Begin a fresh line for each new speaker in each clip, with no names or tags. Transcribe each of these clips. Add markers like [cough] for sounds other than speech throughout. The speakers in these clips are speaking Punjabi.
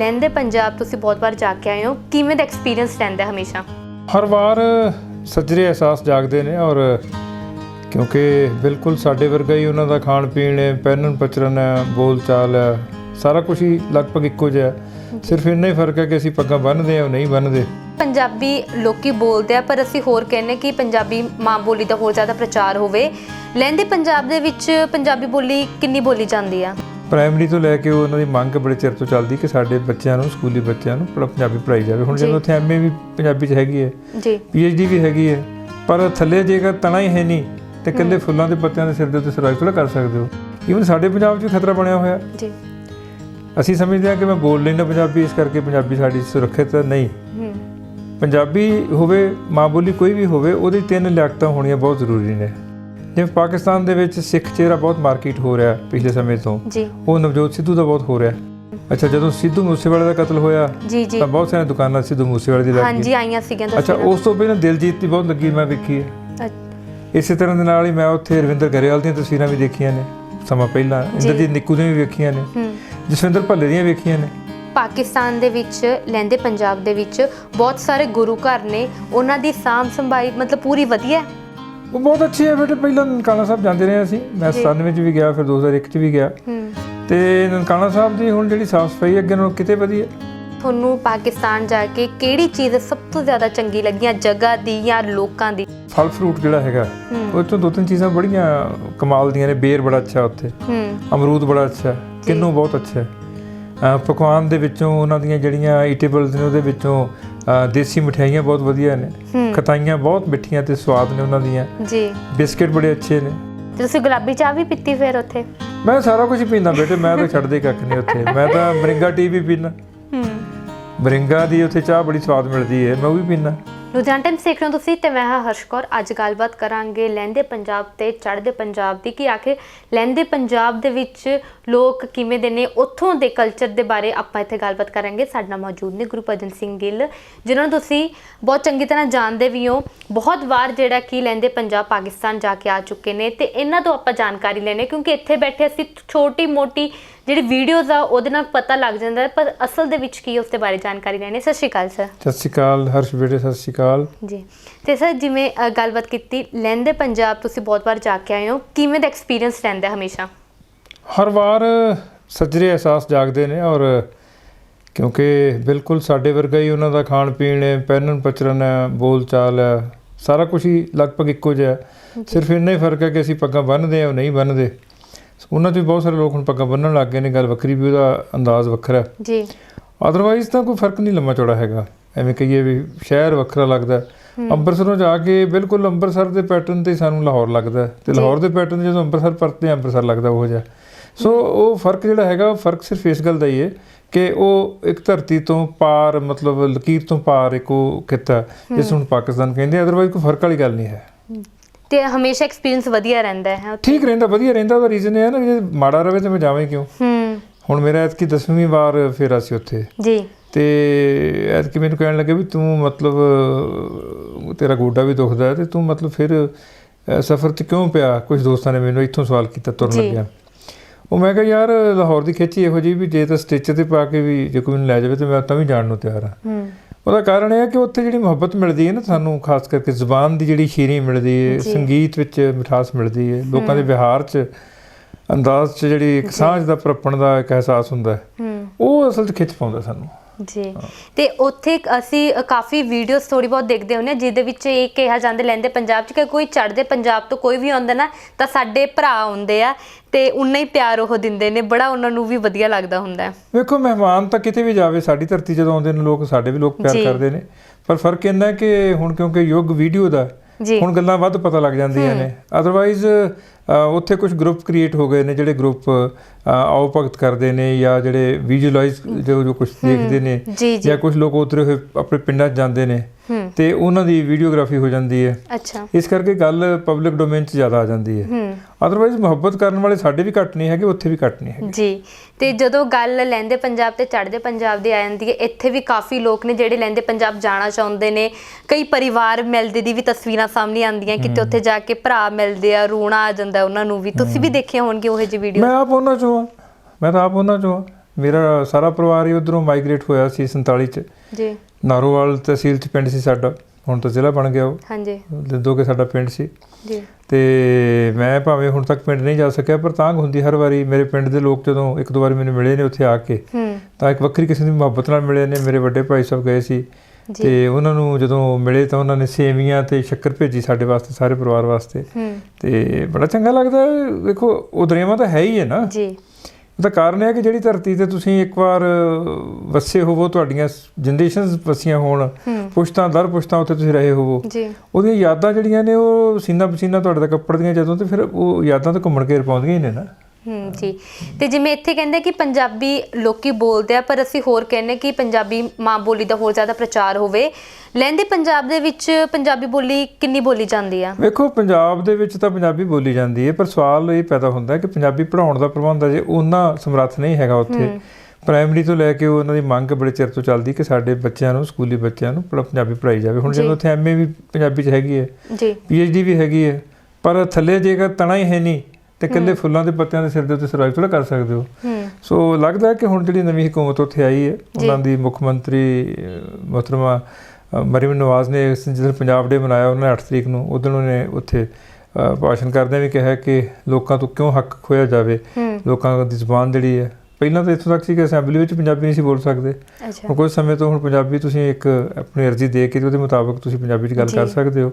ਲਹਿੰਦੇ ਪੰਜਾਬ ਤੁਸੀਂ ਬਹੁਤ ਵਾਰ ਜਾ ਕੇ ਆਏ ਹੋ। ਕਿਵੇਂ ਦਾ ਐਕਸਪੀਰੀਅੰਸ ਰਹਿੰਦਾ ਹਮੇਸ਼ਾ?
ਹਰ ਵਾਰ ਸੱਜਰੇ ਅਹਿਸਾਸ ਜਾਗਦੇ ਨੇ ਔਰ ਕਿਉਂਕਿ ਬਿਲਕੁਲ ਸਾਡੇ ਵਰਗਾ ਹੀ ਉਹਨਾਂ ਦਾ ਖਾਣ ਪੀਣ ਹੈ ਪਹਿਨਣ ਪਚਰਨ ਹੈ ਬੋਲ ਚਾਲ ਹੈ ਸਾਰਾ ਕੁਝ ਹੀ ਲਗਭਗ ਇੱਕੋ ਜਿਹਾ ਸਿਰਫ ਇੰਨਾ ਹੀ ਫ਼ਰਕ ਹੈ ਕਿ ਅਸੀਂ ਪੱਗਾਂ ਬੰਨ੍ਹਦੇ ਹਾਂ ਉਹ ਨਹੀਂ ਬੰਨ੍ਹਦੇ।
ਪੰਜਾਬੀ ਲੋਕੀ ਬੋਲਦੇ ਆ ਪਰ ਅਸੀਂ ਹੋਰ ਕਹਿੰਨੇ ਕਿ ਪੰਜਾਬੀ ਮਾਂ ਬੋਲੀ ਦਾ ਹੋਰ ਜ਼ਿਆਦਾ ਪ੍ਰਚਾਰ ਹੋਵੇ। ਲਹਿੰਦੇ ਪੰਜਾਬ ਦੇ ਵਿੱਚ ਪੰਜਾਬੀ ਬੋਲੀ ਕਿੰਨੀ ਬੋਲੀ ਜਾਂਦੀ ਆ?
ਪ੍ਰਾਇਮਰੀ ਤੋਂ ਲੈ ਕੇ ਉਹ ਉਹਨਾਂ ਦੀ ਮੰਗ ਬੜੇ ਚਿਰ ਤੋਂ ਚੱਲਦੀ ਕਿ ਸਾਡੇ ਬੱਚਿਆਂ ਨੂੰ ਸਕੂਲੀ ਬੱਚਿਆਂ ਨੂੰ ਪੜ੍ਹ- ਪੰਜਾਬੀ ਪੜ੍ਹਾਈ ਜਾਵੇ। ਹੁਣ। ਜਦੋਂ ਉੱਥੇ ਐਮਏ ਵੀ ਪੰਜਾਬੀ 'ਚ ਹੈਗੀ ਹੈ
ਜੀ।
ਪੀਐਚਡੀ ਵੀ ਹੈਗੀ ਹੈ ਪਰ ਥੱਲੇ ਜੇਕਰ ਤਣਾ ਹੀ ਹੈ ਨਹੀਂ ਤੇ ਇਕੱਲੇ ਫੁੱਲਾਂ ਦੇ ਪੱਤਿਆਂ ਦੇ ਸਿਰ ਦੇ ਉੱਤੇ ਸਰਵਾਈਵ ਥੋੜ੍ਹਾ ਕਰ ਸਕਦੇ ਹੋ। ਈਵਨ ਸਾਡੇ ਪੰਜਾਬ 'ਚ ਖਤਰਾ ਬਣਿਆ ਹੋਇਆ।
ਜੀ।
ਅਸੀਂ ਸਮਝਦੇ ਹਾਂ ਕਿ ਮੈਂ ਬੋਲ ਲੈਣਾ ਪੰਜਾਬੀ ਇਸ ਕਰਕੇ ਪੰਜਾਬੀ ਸਾਡੀ ਸੁਰੱਖਿਅਤ ਨਹੀਂ। ਪੰਜਾਬੀ ਹੋਵੇ ਮਾਂ ਬੋਲੀ ਕੋਈ ਵੀ ਹੋਵੇ ਉਹਦੀ ਤਿੰਨ ਲਿਆਕਤਾਂ ਹੋਣੀਆਂ ਬਹੁਤ ਜ਼ਰੂਰੀ ਨੇ। ਜਿਵੇਂ ਪਾਕਿਸਤਾਨ ਦੇ ਵਿੱਚ ਸਿੱਖ ਚਿਹਰਾ ਬਹੁਤ ਮਾਰਕੀਟ ਹੋ ਰਿਹਾ ਪਿਛਲੇ ਸਮੇਂ ਤੋਂ।
ਜੀ।
ਉਹ ਨਵਜੋਤ ਸਿੱਧੂ ਦਾ ਬਹੁਤ ਹੋ ਰਿਹਾ। ਅੱਛਾ ਜਦੋਂ ਸਿੱਧੂ ਮੂਸੇਵਾਲੇ ਦਾ ਕਤਲ ਹੋਇਆ
ਜੀ ਜੀ।
ਤਾਂ ਬਹੁਤ ਸਾਰੀਆਂ ਦੁਕਾਨਾਂ ਸਿੱਧੂ ਮੂਸੇਵਾਲੇ ਦੀ ਲੱਗ
ਹਾਂਜੀ ਆਈਆਂ ਸੀਗੀਆਂ
ਅੱਛਾ ਉਸ ਤੋਂ ਪਹਿਲਾਂ ਦਿਲਜੀਤ ਦੀ ਬਹੁਤ ਲੱਗੀ ਮੈਂ ਵੇਖੀ ਹੈ।
ਅੱਛ-
ਇਸੇ ਤਰ੍ਹਾਂ ਦੇ ਨਾਲ ਹੀ ਮੈਂ ਉੱਥੇ ਰਵਿੰਦਰ ਗਰੇਵਾਲ ਦੀਆਂ ਤਸਵੀਰਾਂ ਵੀ ਦੇਖੀਆਂ ਨੇ ਸਮਾਂ ਪਹਿਲਾਂ। ਇੰਦਰਜੀਤ ਨਿੱਕੂ ਦੀਆਂ ਵੀ ਵੇਖੀਆਂ ਨੇ। ਜਸਵਿੰਦਰ ਭੱਲੇ ਦੀਆਂ ਵੇਖੀਆਂ ਨੇ।
ਪਾਕਿਸਤਾਨ ਦੇ ਵਿੱਚ ਲਹਿੰਦੇ ਪੰਜਾਬ ਦੇ ਵਿੱਚ ਬਹੁਤ ਸਾਰੇ ਗੁਰੂ ਘਰ ਨੇ। ਉਹਨਾਂ ਦੀ ਸਾਂਭ ਸੰਭਾਈ ਮਤਲਬ ਪੂਰੀ ਵਧੀਆ ਹੈ।
ਉਹ ਬਹੁਤ ਅੱਛੀ ਹੈ ਬੇਟੇ ਪਹਿਲਾਂ ਨਨਕਾਣਾ ਸਾਹਿਬ ਜਾਂਦੇ ਰਹੇ ਅਸੀਂ। ਮੈਂ 97 ਵਿੱਚ ਵੀ ਗਿਆ ਫਿਰ 2001 ਚ ਵੀ ਗਿਆ। ਤੇ ਨਨਕਾਣਾ ਸਾਹਿਬ ਦੀ ਹੁਣ ਜਿਹੜੀ ਸਾਫ਼ ਸਫ਼ਾਈ ਅੱਗੇ ਨਾਲੋਂ ਕਿਤੇ ਵਧੀਆ।
ਤੁਹਾਨੂੰ ਪਾਕਿਸਤਾਨ ਜਾ ਕੇ ਕਿਹੜੀ ਚੀਜ਼ ਸਭ ਤੋਂ ਜ਼ਿਆਦਾ ਚੰਗੀ ਲੱਗੀਆਂ ਜਗ੍ਹਾ ਦੀ ਜਾਂ ਲੋਕਾਂ ਦੀ?
ਫਲ ਫਰੂਟ ਜਿਹੜਾ ਹੈਗਾ ਉਹ ਤੋਂ ਦੋ ਤਿੰਨ ਚੀਜ਼ਾਂ ਬੜੀਆਂ ਕਮਾਲ ਦੀਆਂ ਨੇ। ਬੇਰ ਬੜਾ ਅੱਛਾ ਉੱਥੇ। ਅਮਰੂਦ ਬੜਾ ਅੱਛਾ ਕਿੰਨੂ ਬਹੁਤ ਅੱਛਾ ਪਕਵਾਨ ਦੇ ਵਿੱਚੋਂ ਉਹਨਾਂ ਦੀਆਂ ਜਿਹੜੀਆਂ ਈਟੇਬਲਸ ਨੇ ਉਹਦੇ ਵਿੱਚੋਂ ਦੇਸੀ ਮਠਿਆਈਆਂ ਬਹੁਤ ਵਧੀਆ ਨੇ।
ਹੂੰ।
ਖਟਾਈਆਂ ਬਹੁਤ ਮਿੱਠੀਆਂ ਤੇ ਸਵਾਦ ਨੇ ਉਹਨਾਂ ਦੀਆਂ।
ਜੀ।
ਬਿਸਕਟ ਬੜੇ ਅੱਛੇ ਨੇ।
ਤੇ ਤੁਸੀਂ ਗੁਲਾਬੀ ਚਾਹ ਵੀ ਪੀਤੀ ਫਿਰ ਉੱਥੇ?
ਮੈਂ ਸਾਰਾ ਕੁਝ ਪੀਂਦਾ ਬੇਟੇ ਮੈਂ ਤਾਂ ਛੱਡਦੇ ਕੱਖ ਨਹੀਂ ਉੱਥੇ। ਮੈਂ ਤਾਂ ਮਰਿੰਗਾ ਟੀ ਵੀ ਪੀਂਦਾ।
ਹੂੰ
ਦੀ ਉੱਥੇ ਚਾਹ ਬੜੀ ਸਵਾਦ ਮਿਲਦੀ ਹੈ ਮੈਂ ਉਹ ਵੀ ਪੀਂਦਾ।
ਲੁਧਿਆਣਾ ਟਾਈਮਸ ਦੇਖ ਰਹੇ ਹੋ ਤੁਸੀਂ ਤੇ ਮੈਂ ਹਾਂ ਹਰਸ਼ ਕੌਰ। ਅੱਜ ਗੱਲਬਾਤ ਕਰਾਂਗੇ ਲਹਿੰਦੇ ਪੰਜਾਬ ਤੇ ਚੜ੍ਹਦੇ ਪੰਜਾਬ ਦੀ, ਕਿ ਆਖਿਰ ਲਹਿੰਦੇ ਪੰਜਾਬ ਦੇ ਵਿੱਚ ਲੋਕ ਕਿਵੇਂ ਦੇ ਨੇ, ਉੱਥੋਂ ਦੇ ਕਲਚਰ ਦੇ ਬਾਰੇ ਆਪਾਂ ਇੱਥੇ ਗੱਲਬਾਤ ਕਰਾਂਗੇ। ਸਾਡੇ ਨਾਲ ਮੌਜੂਦ ਨੇ ਗੁਰੂ ਭਜਨ ਸਿੰਘ ਗਿੱਲ, ਜਿਨ੍ਹਾਂ ਨੂੰ ਤੁਸੀਂ ਬਹੁਤ ਚੰਗੀ ਤਰ੍ਹਾਂ ਜਾਣਦੇ ਵੀ ਹੋ। ਬਹੁਤ ਵਾਰ ਜਿਹੜਾ ਕਿ ਲਹਿੰਦੇ ਪੰਜਾਬ ਪਾਕਿਸਤਾਨ ਜਾ ਕੇ ਆ ਚੁੱਕੇ ਨੇ ਤੇ ਇਹਨਾਂ ਤੋਂ ਆਪਾਂ ਜਾਣਕਾਰੀ ਲੈਣੇ ਕਿਉਂਕਿ ਇੱਥੇ ਬੈਠੇ ਅਸੀਂ ਛੋਟੀ ਮੋਟੀ ਜਿਹੜੀ ਵੀਡੀਓਜ਼ ਆ ਉਹਦੇ ਨਾਲ ਪਤਾ ਲੱਗ ਜਾਂਦਾ ਪਰ ਅਸਲ ਦੇ ਵਿੱਚ ਕੀ ਉਸ ਦੇ ਬਾਰੇ ਜਾਣਕਾਰੀ ਲੈਣੀ ਸਤਿ ਸ਼੍ਰੀ ਅਕਾਲ ਸਰ।
ਸਤਿ ਸ਼੍ਰੀ ਅਕਾਲ ਹਰਸ਼ ਬੇਟੇ ਸਤਿ ਸ਼੍ਰੀ ਅਕਾਲ।
ਜੀ। ਤੇ ਸਰ ਜਿਵੇਂ ਗੱਲਬਾਤ ਕੀਤੀ ਲਹਿੰਦੇ ਪੰਜਾਬ ਤੁਸੀਂ ਬਹੁਤ ਵਾਰ ਜਾ ਕੇ ਆਏ ਹੋ ਕਿਵੇਂ ਦਾ ਐਕਸਪੀਰੀਅੰਸ ਰਹਿੰਦਾ ਹਮੇਸ਼ਾ?
ਹਰ ਵਾਰ ਸੱਜਰੇ ਅਹਿਸਾਸ ਜਾਗਦੇ ਨੇ ਔਰ ਕਿਉਂਕਿ ਬਿਲਕੁਲ ਸਾਡੇ ਵਰਗਾ ਹੀ ਉਹਨਾਂ ਦਾ ਖਾਣ ਪੀਣ ਹੈ ਪਹਿਨਣ ਪਚਰਨ ਹੈ ਬੋਲ ਚਾਲ ਹੈ ਸਾਰਾ ਕੁਝ ਹੀ ਲਗਭਗ ਇੱਕੋ ਜਿਹਾ ਸਿਰਫ ਇੰਨਾ ਹੀ ਫ਼ਰਕ ਹੈ ਕਿ ਅਸੀਂ ਪੱਗਾਂ ਬੰਨ੍ਹਦੇ ਹਾਂ ਉਹ ਨਹੀਂ ਬੰਨ੍ਹਦੇ। ਉਹਨਾਂ 'ਚ ਵੀ ਬਹੁਤ ਸਾਰੇ ਲੋਕ ਹੁਣ ਪੱਗਾਂ ਬੰਨ੍ਹਣ ਲੱਗ ਗਏ ਨੇ ਗੱਲ ਵੱਖਰੀ ਵੀ ਉਹਦਾ ਅੰਦਾਜ਼ ਵੱਖਰਾ
ਜੀ।
ਅਦਰਵਾਈਜ਼ ਤਾਂ ਕੋਈ ਫ਼ਰਕ ਨਹੀਂ ਲੰਮਾ ਚੌੜਾ ਹੈਗਾ। ਐਵੇਂ ਕਹੀਏ ਵੀ ਸ਼ਹਿਰ ਵੱਖਰਾ ਲੱਗਦਾ। ਅੰਮ੍ਰਿਤਸਰੋਂ ਜਾ ਕੇ ਬਿਲਕੁਲ ਅੰਮ੍ਰਿਤਸਰ ਦੇ ਪੈਟਰਨ ਤੇ ਸਾਨੂੰ ਲਾਹੌਰ ਲੱਗਦਾ ਤੇ। ਲਾਹੌਰ ਦੇ ਪੈਟਰਨ ਜਦੋਂ ਅੰਮ੍ਰਿਤਸਰ ਪਰਤਦੇ ਹਾਂ, ਅੰਮ੍ਰਿਤਸਰ ਲੱਗਦਾ ਉਹ ਜਿਹਾ। ਸੋ ਉਹ ਫ਼ਰਕ ਜਿਹੜਾ ਹੈਗਾ ਉਹ ਫ਼ਰਕ ਸਿਰਫ ਇਸ ਗੱਲ ਦਾ ਹੀ ਹੈ ਕਿ ਉਹ ਇੱਕ ਧਰਤੀ ਤੋਂ ਪਾਰ ਮਤਲਬ ਲਕੀਰ ਤੋਂ ਪਾਰ ਇੱਕ ਉਹ ਹੈ, ਜਿਸ ਨੂੰ ਪਾਕਿਸਤਾਨ ਕਹਿੰਦੇ ਅਦਰਵਾਈਜ਼ ਕੋਈ ਫ਼ਰਕ ਵਾਲੀ ਗੱਲ ਨਹੀਂ ਹੈ।
ਤੇ ਹਮੇਸ਼ਾ ਐਕਸਪੀਰੀਅੰਸ ਵਧੀਆ ਰਹਿੰਦਾ ਹੈ
ਠੀਕ ਰਹਿੰਦਾ ਵਧੀਆ ਰਹਿੰਦਾ ਉਹਦਾ ਰੀਜ਼ਨ ਇਹ ਹੈ ਨਾ ਕਿ ਜੇ ਮਾੜਾ ਰਵੇ ਤਾਂ ਮੈਂ ਜਾਵਾਂ ਹੀ ਕਿਉਂ?
ਹੂੰ।
ਹੁਣ ਮੇਰਾ ਐਤਕੀ 10ਵੀਂ ਵਾਰ ਫੇਰਾ ਸੀ ਉੱਥੇ।
ਜੀ।
ਤੇ ਐਤਕੀ ਮੈਨੂੰ ਕਹਿਣ ਲੱਗੇ ਵੀ ਤੂੰ ਮਤਲਬ ਤੇਰਾ ਗੋਡਾ ਵੀ ਦੁਖਦਾ ਹੈ ਤੇ ਤੂੰ ਮਤਲਬ ਫਿਰ ਸਫ਼ਰ 'ਚ ਕਿਉਂ ਪਿਆ? ਕੁਝ ਦੋਸਤਾਂ ਨੇ ਮੈਨੂੰ ਇੱਥੋਂ ਸਵਾਲ ਕੀਤਾ ਤੁਰਨ
ਜੀ।
ਲੱਗਿਆ। ਉਹ ਮੈਂ ਕਿਹਾ ਯਾਰ ਲਾਹੌਰ ਦੀ ਖੇਚੀ ਇਹੋ ਜਿਹੀ ਵੀ ਜੇ ਤਾਂ ਸਟੇਜ ਤੇ ਪਾ ਕੇ ਵੀ ਜੇ ਕੋਈ ਮੈਨੂੰ ਲੈ ਜਾਵੇ ਤੇ ਮੈਂ ਤਾਂ ਵੀ ਜਾਣ ਨੂੰ ਤਿਆਰ ਹਾਂ।
ਹੂੰ।
ਉਹਦਾ ਕਾਰਨ ਇਹ ਹੈ ਕਿ ਉੱਥੇ ਜਿਹੜੀ ਮੁਹੱਬਤ ਮਿਲਦੀ ਹੈ ਨਾ ਸਾਨੂੰ ਖਾਸ ਕਰਕੇ ਜ਼ੁਬਾਨ ਦੀ ਜਿਹੜੀ ਸ਼ੀਰੀ ਮਿਲਦੀ ਹੈ। ਸੰਗੀਤ ਵਿੱਚ ਮਿਠਾਸ ਮਿਲਦੀ ਹੈ ਲੋਕਾਂ ਦੇ ਵਿਹਾਰ 'ਚ ਅੰਦਾਜ਼ 'ਚ ਜਿਹੜੀ ਇੱਕ ਸਾਂਝ ਦਾ ਪ੍ਰਪਣ ਦਾ ਇੱਕ ਅਹਿਸਾਸ ਹੁੰਦਾ ਹੂੰ। ਉਹ ਅਸਲ 'ਚ ਖਿੱਚ ਪਾਉਂਦਾ ਸਾਨੂੰ।
ਜੀ। ਤੇ ਉੱਥੇ ਅਸੀਂ ਕਾਫੀ ਵੀਡੀਓਜ਼ ਥੋੜੀ ਬਹੁਤ ਦੇਖਦੇ ਹੁੰਦੇ ਹਾਂ ਜਿਹਦੇ ਵਿੱਚ ਇਹ ਕਿਹਾ ਜਾਂਦਾ ਲਹਿੰਦੇ ਪੰਜਾਬ 'ਚ ਕਿ ਕੋਈ ਚੜ੍ਹਦੇ ਪੰਜਾਬ ਤੋਂ ਕੋਈ ਵੀ ਆਉਂਦਾ ਨਾ ਤਾਂ ਸਾਡੇ ਭਰਾ ਆਉਂਦੇ ਆ ਤੇ ਉਨਾ ਹੀ ਪਿਆਰ ਉਹ ਦਿੰਦੇ ਨੇ ਬੜਾ ਉਹਨਾਂ ਨੂੰ ਵੀ ਵਧੀਆ ਲੱਗਦਾ ਹੁੰਦਾ। ਹੈ
ਵੇਖੋ ਮਹਿਮਾਨ ਤਾਂ ਕਿਤੇ ਵੀ ਜਾਵੇ ਸਾਡੀ ਧਰਤੀ ਜਦੋਂ ਆਉਂਦੇ ਨੇ ਲੋਕ ਸਾਡੇ ਵੀ ਲੋਕ ਪਿਆਰ। ਕਰਦੇ ਨੇ। ਪਰ ਫ਼ਰਕ ਇੰਨਾ ਹੈ ਕਿ ਹੁਣ ਕਿਉਂਕਿ ਯੁੱਗ ਵੀਡੀਓ ਦਾ ਹੁਣ ਗੱਲਾਂ ਵੱਧ ਪਤਾ ਲੱਗ ਜਾਂਦੀਆਂ ਨੇ। ਅਦਰਵਾਈਜ਼ ਉੱਥੇ ਕੁਝ ਗਰੁੱਪ ਕ੍ਰੀਏਟ ਹੋ ਗਏ ਨੇ ਜਿਹੜੇ ਗਰੁੱਪ ਆਓ ਭਗਤ ਕਰਦੇ ਨੇ ਜਾਂ ਜਿਹੜੇ ਵਿਜ਼ੂਅਲਾਈਜ਼ ਜੋ ਜੋ ਕੁਝ ਦੇਖਦੇ ਨੇ
ਜੀ
ਕੁਝ ਲੋਕ ਉਤਰੇ ਹੋਏ ਆਪਣੇ ਪਿੰਡਾਂ 'ਚ ਜਾਂਦੇ ਨੇ ਤੇ ਉਹਨਾਂ ਦੀ ਵੀਡੀਓਗ੍ਰਾਫੀ ਹੋ ਜਾਂਦੀ ਹੈ।
ਅੱਛਾ।
ਇਸ ਕਰਕੇ ਗੱਲ ਪਬਲਿਕ ਡੋਮੇਨ 'ਚ ਜ਼ਿਆਦਾ ਆ ਜਾਂਦੀ ਹੈ। ਅਦਰਵਾਈਜ਼ ਮੁਹੱਬਤ ਕਰਨ ਵਾਲੇ ਸਾਡੇ ਵੀ ਘੱਟ ਨਹੀਂ ਹੈਗੇ ਉੱਥੇ ਵੀ ਘੱਟ ਨਹੀਂ ਹੈਗੇ।
ਜੀ। ਤੇ ਜਦੋਂ ਗੱਲ ਲਹਿੰਦੇ ਪੰਜਾਬ ਤੇ ਚੜ੍ਹਦੇ ਪੰਜਾਬ ਦੀ ਆ ਜਾਂਦੀ ਹੈ ਇੱਥੇ ਵੀ ਕਾਫੀ ਲੋਕ ਨੇ ਜਿਹੜੇ ਲਹਿੰਦੇ ਪੰਜਾਬ ਜਾਣਾ ਚਾਹੁੰਦੇ ਨੇ। ਕਈ ਪਰਿਵਾਰ ਮਿਲਦੇ ਦੀ ਵੀ ਤਸਵੀਰਾਂ ਸਾਹਮਣੇ ਆਉਂਦੀਆਂ ਕਿਤੇ ਉੱਥੇ ਜਾ ਕੇ ਭਰਾ ਮਿਲਦੇ ਆ ਰੋਣਾ ਆ ਜਾਂਦਾ ਉਹਨਾਂ ਨੂੰ ਵੀ। ਤੁਸੀਂ ਵੀ ਦੇਖੇ ਹੋਣਗੇ ਉਹ ਜਿਹੀ ਵੀਡੀਓ
ਮੈਂ ਆਪ ਉਹਨਾਂ ਚੋਂ ਹਾਂ ਮੈਂ ਤਾਂ ਆਪ ਉਹਨਾਂ ਚੋਂ ਹਾਂ ਮੇਰਾ ਸਾਰਾ ਪਰਿਵਾਰ ਹੀ ਉਧਰੋਂ ਮਾਈਗ੍ਰੇਟ ਹੋਇਆ ਸੀ 47 ਚ।
ਜੀ।
ਨਾਰੋਵਾਲ ਤਹਿਸੀਲ ਚ ਪਿੰਡ ਸੀ ਸਾਡਾ। ਹੁਣ ਤਾਂ ਜ਼ਿਲ੍ਹਾ ਬਣ ਗਿਆ ਉਹ।
ਹਾਂਜੀ।
ਲਿੱਦੋ ਕੇ ਸਾਡਾ ਪਿੰਡ ਸੀ।
ਜੀ।
ਤੇ ਮੈਂ ਭਾਵੇਂ ਹੁਣ ਤੱਕ ਪਿੰਡ ਨਹੀਂ ਜਾ ਸਕਿਆ ਪਰ ਤਾਂਗ ਹੁੰਦੀ ਹਰ ਵਾਰੀ ਮੇਰੇ ਪਿੰਡ ਦੇ ਲੋਕ ਜਦੋਂ ਇੱਕ ਦੋ ਵਾਰੀ ਮੈਨੂੰ ਮਿਲੇ ਨੇ ਉੱਥੇ ਆ ਕੇ
ਹੂੰ।
ਤਾਂ ਇੱਕ ਵੱਖਰੀ ਕਿਸਮ ਦੀ ਮੁਹੱਬਤ ਨਾਲ ਮਿਲੇ ਨੇ। ਮੇਰੇ ਵੱਡੇ ਭਾਈ ਸਾਹਿਬ ਗਏ ਸੀ। ਤੇ ਉਹਨਾਂ ਨੂੰ ਜਦੋਂ ਮਿਲੇ ਤਾਂ ਉਹਨਾਂ ਨੇ ਸੇਵੀਆਂ ਤੇ ਸ਼ੱਕਰ ਭੇਜੀ ਸਾਡੇ ਵਾਸਤੇ ਸਾਰੇ ਪਰਿਵਾਰ ਵਾਸਤੇ। ਤੇ ਬੜਾ ਚੰਗਾ ਲੱਗਦਾ। ਦੇਖੋ ਉਹ ਦਰਿਆਵਾਂ ਤਾਂ ਹੈ ਹੀ ਹੈ ਨਾ।
ਜੀ।
ਉਹਦਾ ਕਾਰਨ ਇਹ ਹੈ ਕਿ ਜਿਹੜੀ ਧਰਤੀ ਤੇ ਤੁਸੀਂ ਇੱਕ ਵਾਰ ਵਸੇ ਹੋਵੋ ਤੁਹਾਡੀਆਂ ਜਨਰੇਸ਼ਨਸ ਵਸੀਆਂ ਹੋਣ ਪੁਸ਼ਤਾਂ ਦਰ ਪੁਸ਼ਤਾਂ ਉੱਥੇ ਤੁਸੀਂ ਰਹੇ ਹੋਵੋ।
ਜੀ।
ਉਹਦੀਆਂ ਯਾਦਾਂ ਜਿਹੜੀਆਂ ਨੇ ਉਹ ਸੀਨਾ ਪਸੀਨਾ ਤੁਹਾਡੇ ਦਾ ਕੱਪੜਦੀਆਂ ਜਦੋਂ ਤੇ ਫਿਰ ਉਹ ਯਾਦਾਂ ਤਾਂ ਘੁੰਮਣ ਘੇਰ ਪਾਉਂਦੀਆਂ ਹੀ ਨੇ ਨਾ।
ਹੂੰ ਜੀ। ਤੇ ਜਿਵੇਂ ਇੱਥੇ ਕਹਿੰਦੇ ਕਿ ਪੰਜਾਬੀ ਲੋਕੀ ਬੋਲਦੇ ਆ ਪਰ ਅਸੀਂ ਹੋਰ ਕਹਿੰਦੇ ਕਿ ਪੰਜਾਬੀ ਮਾਂ ਬੋਲੀ ਦਾ ਹੋਰ ਜ਼ਿਆਦਾ ਪ੍ਰਚਾਰ ਹੋਵੇ। ਲਹਿੰਦੇ ਪੰਜਾਬ ਦੇ ਵਿੱਚ ਪੰਜਾਬੀ ਬੋਲੀ ਕਿੰਨੀ ਬੋਲੀ ਜਾਂਦੀ ਆ?
ਵੇਖੋ ਪੰਜਾਬ ਦੇ ਵਿੱਚ ਤਾਂ ਪੰਜਾਬੀ ਬੋਲੀ ਜਾਂਦੀ ਹੈ ਪਰ ਸਵਾਲ ਇਹ ਪੈਦਾ ਹੁੰਦਾ ਹੈ ਕਿ ਪੰਜਾਬੀ ਪੜਾਉਣ ਦਾ ਪ੍ਰਬੰਧ ਅਜੇ ਉਹਨਾਂ ਸਮਰੱਥ ਨਹੀਂ ਹੈਗਾ ਉੱਥੇ। ਪ੍ਰਾਇਮਰੀ ਤੋਂ ਲੈ ਕੇ ਉਹ ਉਹਨਾਂ ਦੀ ਮੰਗ ਬੜੇ ਚਿਰ ਤੋਂ ਚੱਲਦੀ ਕਿ ਸਾਡੇ ਬੱਚਿਆਂ ਨੂੰ ਸਕੂਲੀ ਬੱਚਿਆਂ ਨੂੰ ਪੰਜਾਬੀ ਪੜ੍ਹਾਈ ਜਾਵੇ। ਹੁਣ। ਜਦੋਂ ਉੱਥੇ ਐਮਏ ਵੀ ਪੰਜਾਬੀ 'ਚ ਹੈਗੀ ਹੈ
ਜੀ।
ਪੀਐਚਡੀ ਵੀ ਹੈਗੀ ਹੈ ਪਰ ਥੱਲੇ ਜੇਕਰ ਤਣਾ ਹੀ ਹੈ ਨਹੀਂ ਤੇ ਇਕੱਲੇ ਫੁੱਲਾਂ ਦੇ ਪੱਤਿਆਂ ਦੇ ਸਿਰ ਦੇ ਉੱਤੇ ਸਰਵਾਈਵ ਥੋੜਾ ਕਰ ਸਕਦੇ ਹੋ। ਸੋ ਲੱਗਦਾ ਹੈ ਕਿ ਹੁਣ ਜਿਹੜੀ ਨਵੀਂ ਹਕੂਮਤ ਉੱਥੇ ਆਈ ਹੈ। ਉਹਨਾਂ ਦੀ ਮੁੱਖ ਮੰਤਰੀ ਮੁਹਤਰਮਾ ਮਰੀਮ ਨਵਾਜ਼ ਨੇ ਜਦੋਂ ਪੰਜਾਬ ਡੇ ਮਨਾਇਆ ਉਹਨਾਂ ਨੇ 8 ਤਰੀਕ ਨੂੰ ਉਦੋਂ ਉਹਨੇ ਉੱਥੇ ਭਾਸ਼ਣ ਕਰਦਿਆਂ ਵੀ ਕਿਹਾ ਕਿ ਲੋਕਾਂ ਤੋਂ ਕਿਉਂ ਹੱਕ ਖੋਇਆ ਜਾਵੇ। ਲੋਕਾਂ ਦੀ ਜ਼ੁਬਾਨ ਜਿਹੜੀ ਹੈ ਪਹਿਲਾਂ ਤਾਂ ਇੱਥੋਂ ਤੱਕ ਸੀ ਕਿ ਅਸੈਂਬਲੀ ਵਿੱਚ ਪੰਜਾਬੀ ਨਹੀਂ ਸੀ ਬੋਲ ਸਕਦੇ। ਹੁਣ ਕੁਝ ਸਮੇਂ ਤੋਂ ਹੁਣ ਪੰਜਾਬੀ ਤੁਸੀਂ ਇੱਕ ਆਪਣੀ ਅਰਜ਼ੀ ਦੇ ਕੇ ਉਹਦੇ ਮੁਤਾਬਕ ਤੁਸੀਂ ਪੰਜਾਬੀ 'ਚ ਗੱਲ ਕਰ। ਸਕਦੇ ਹੋ।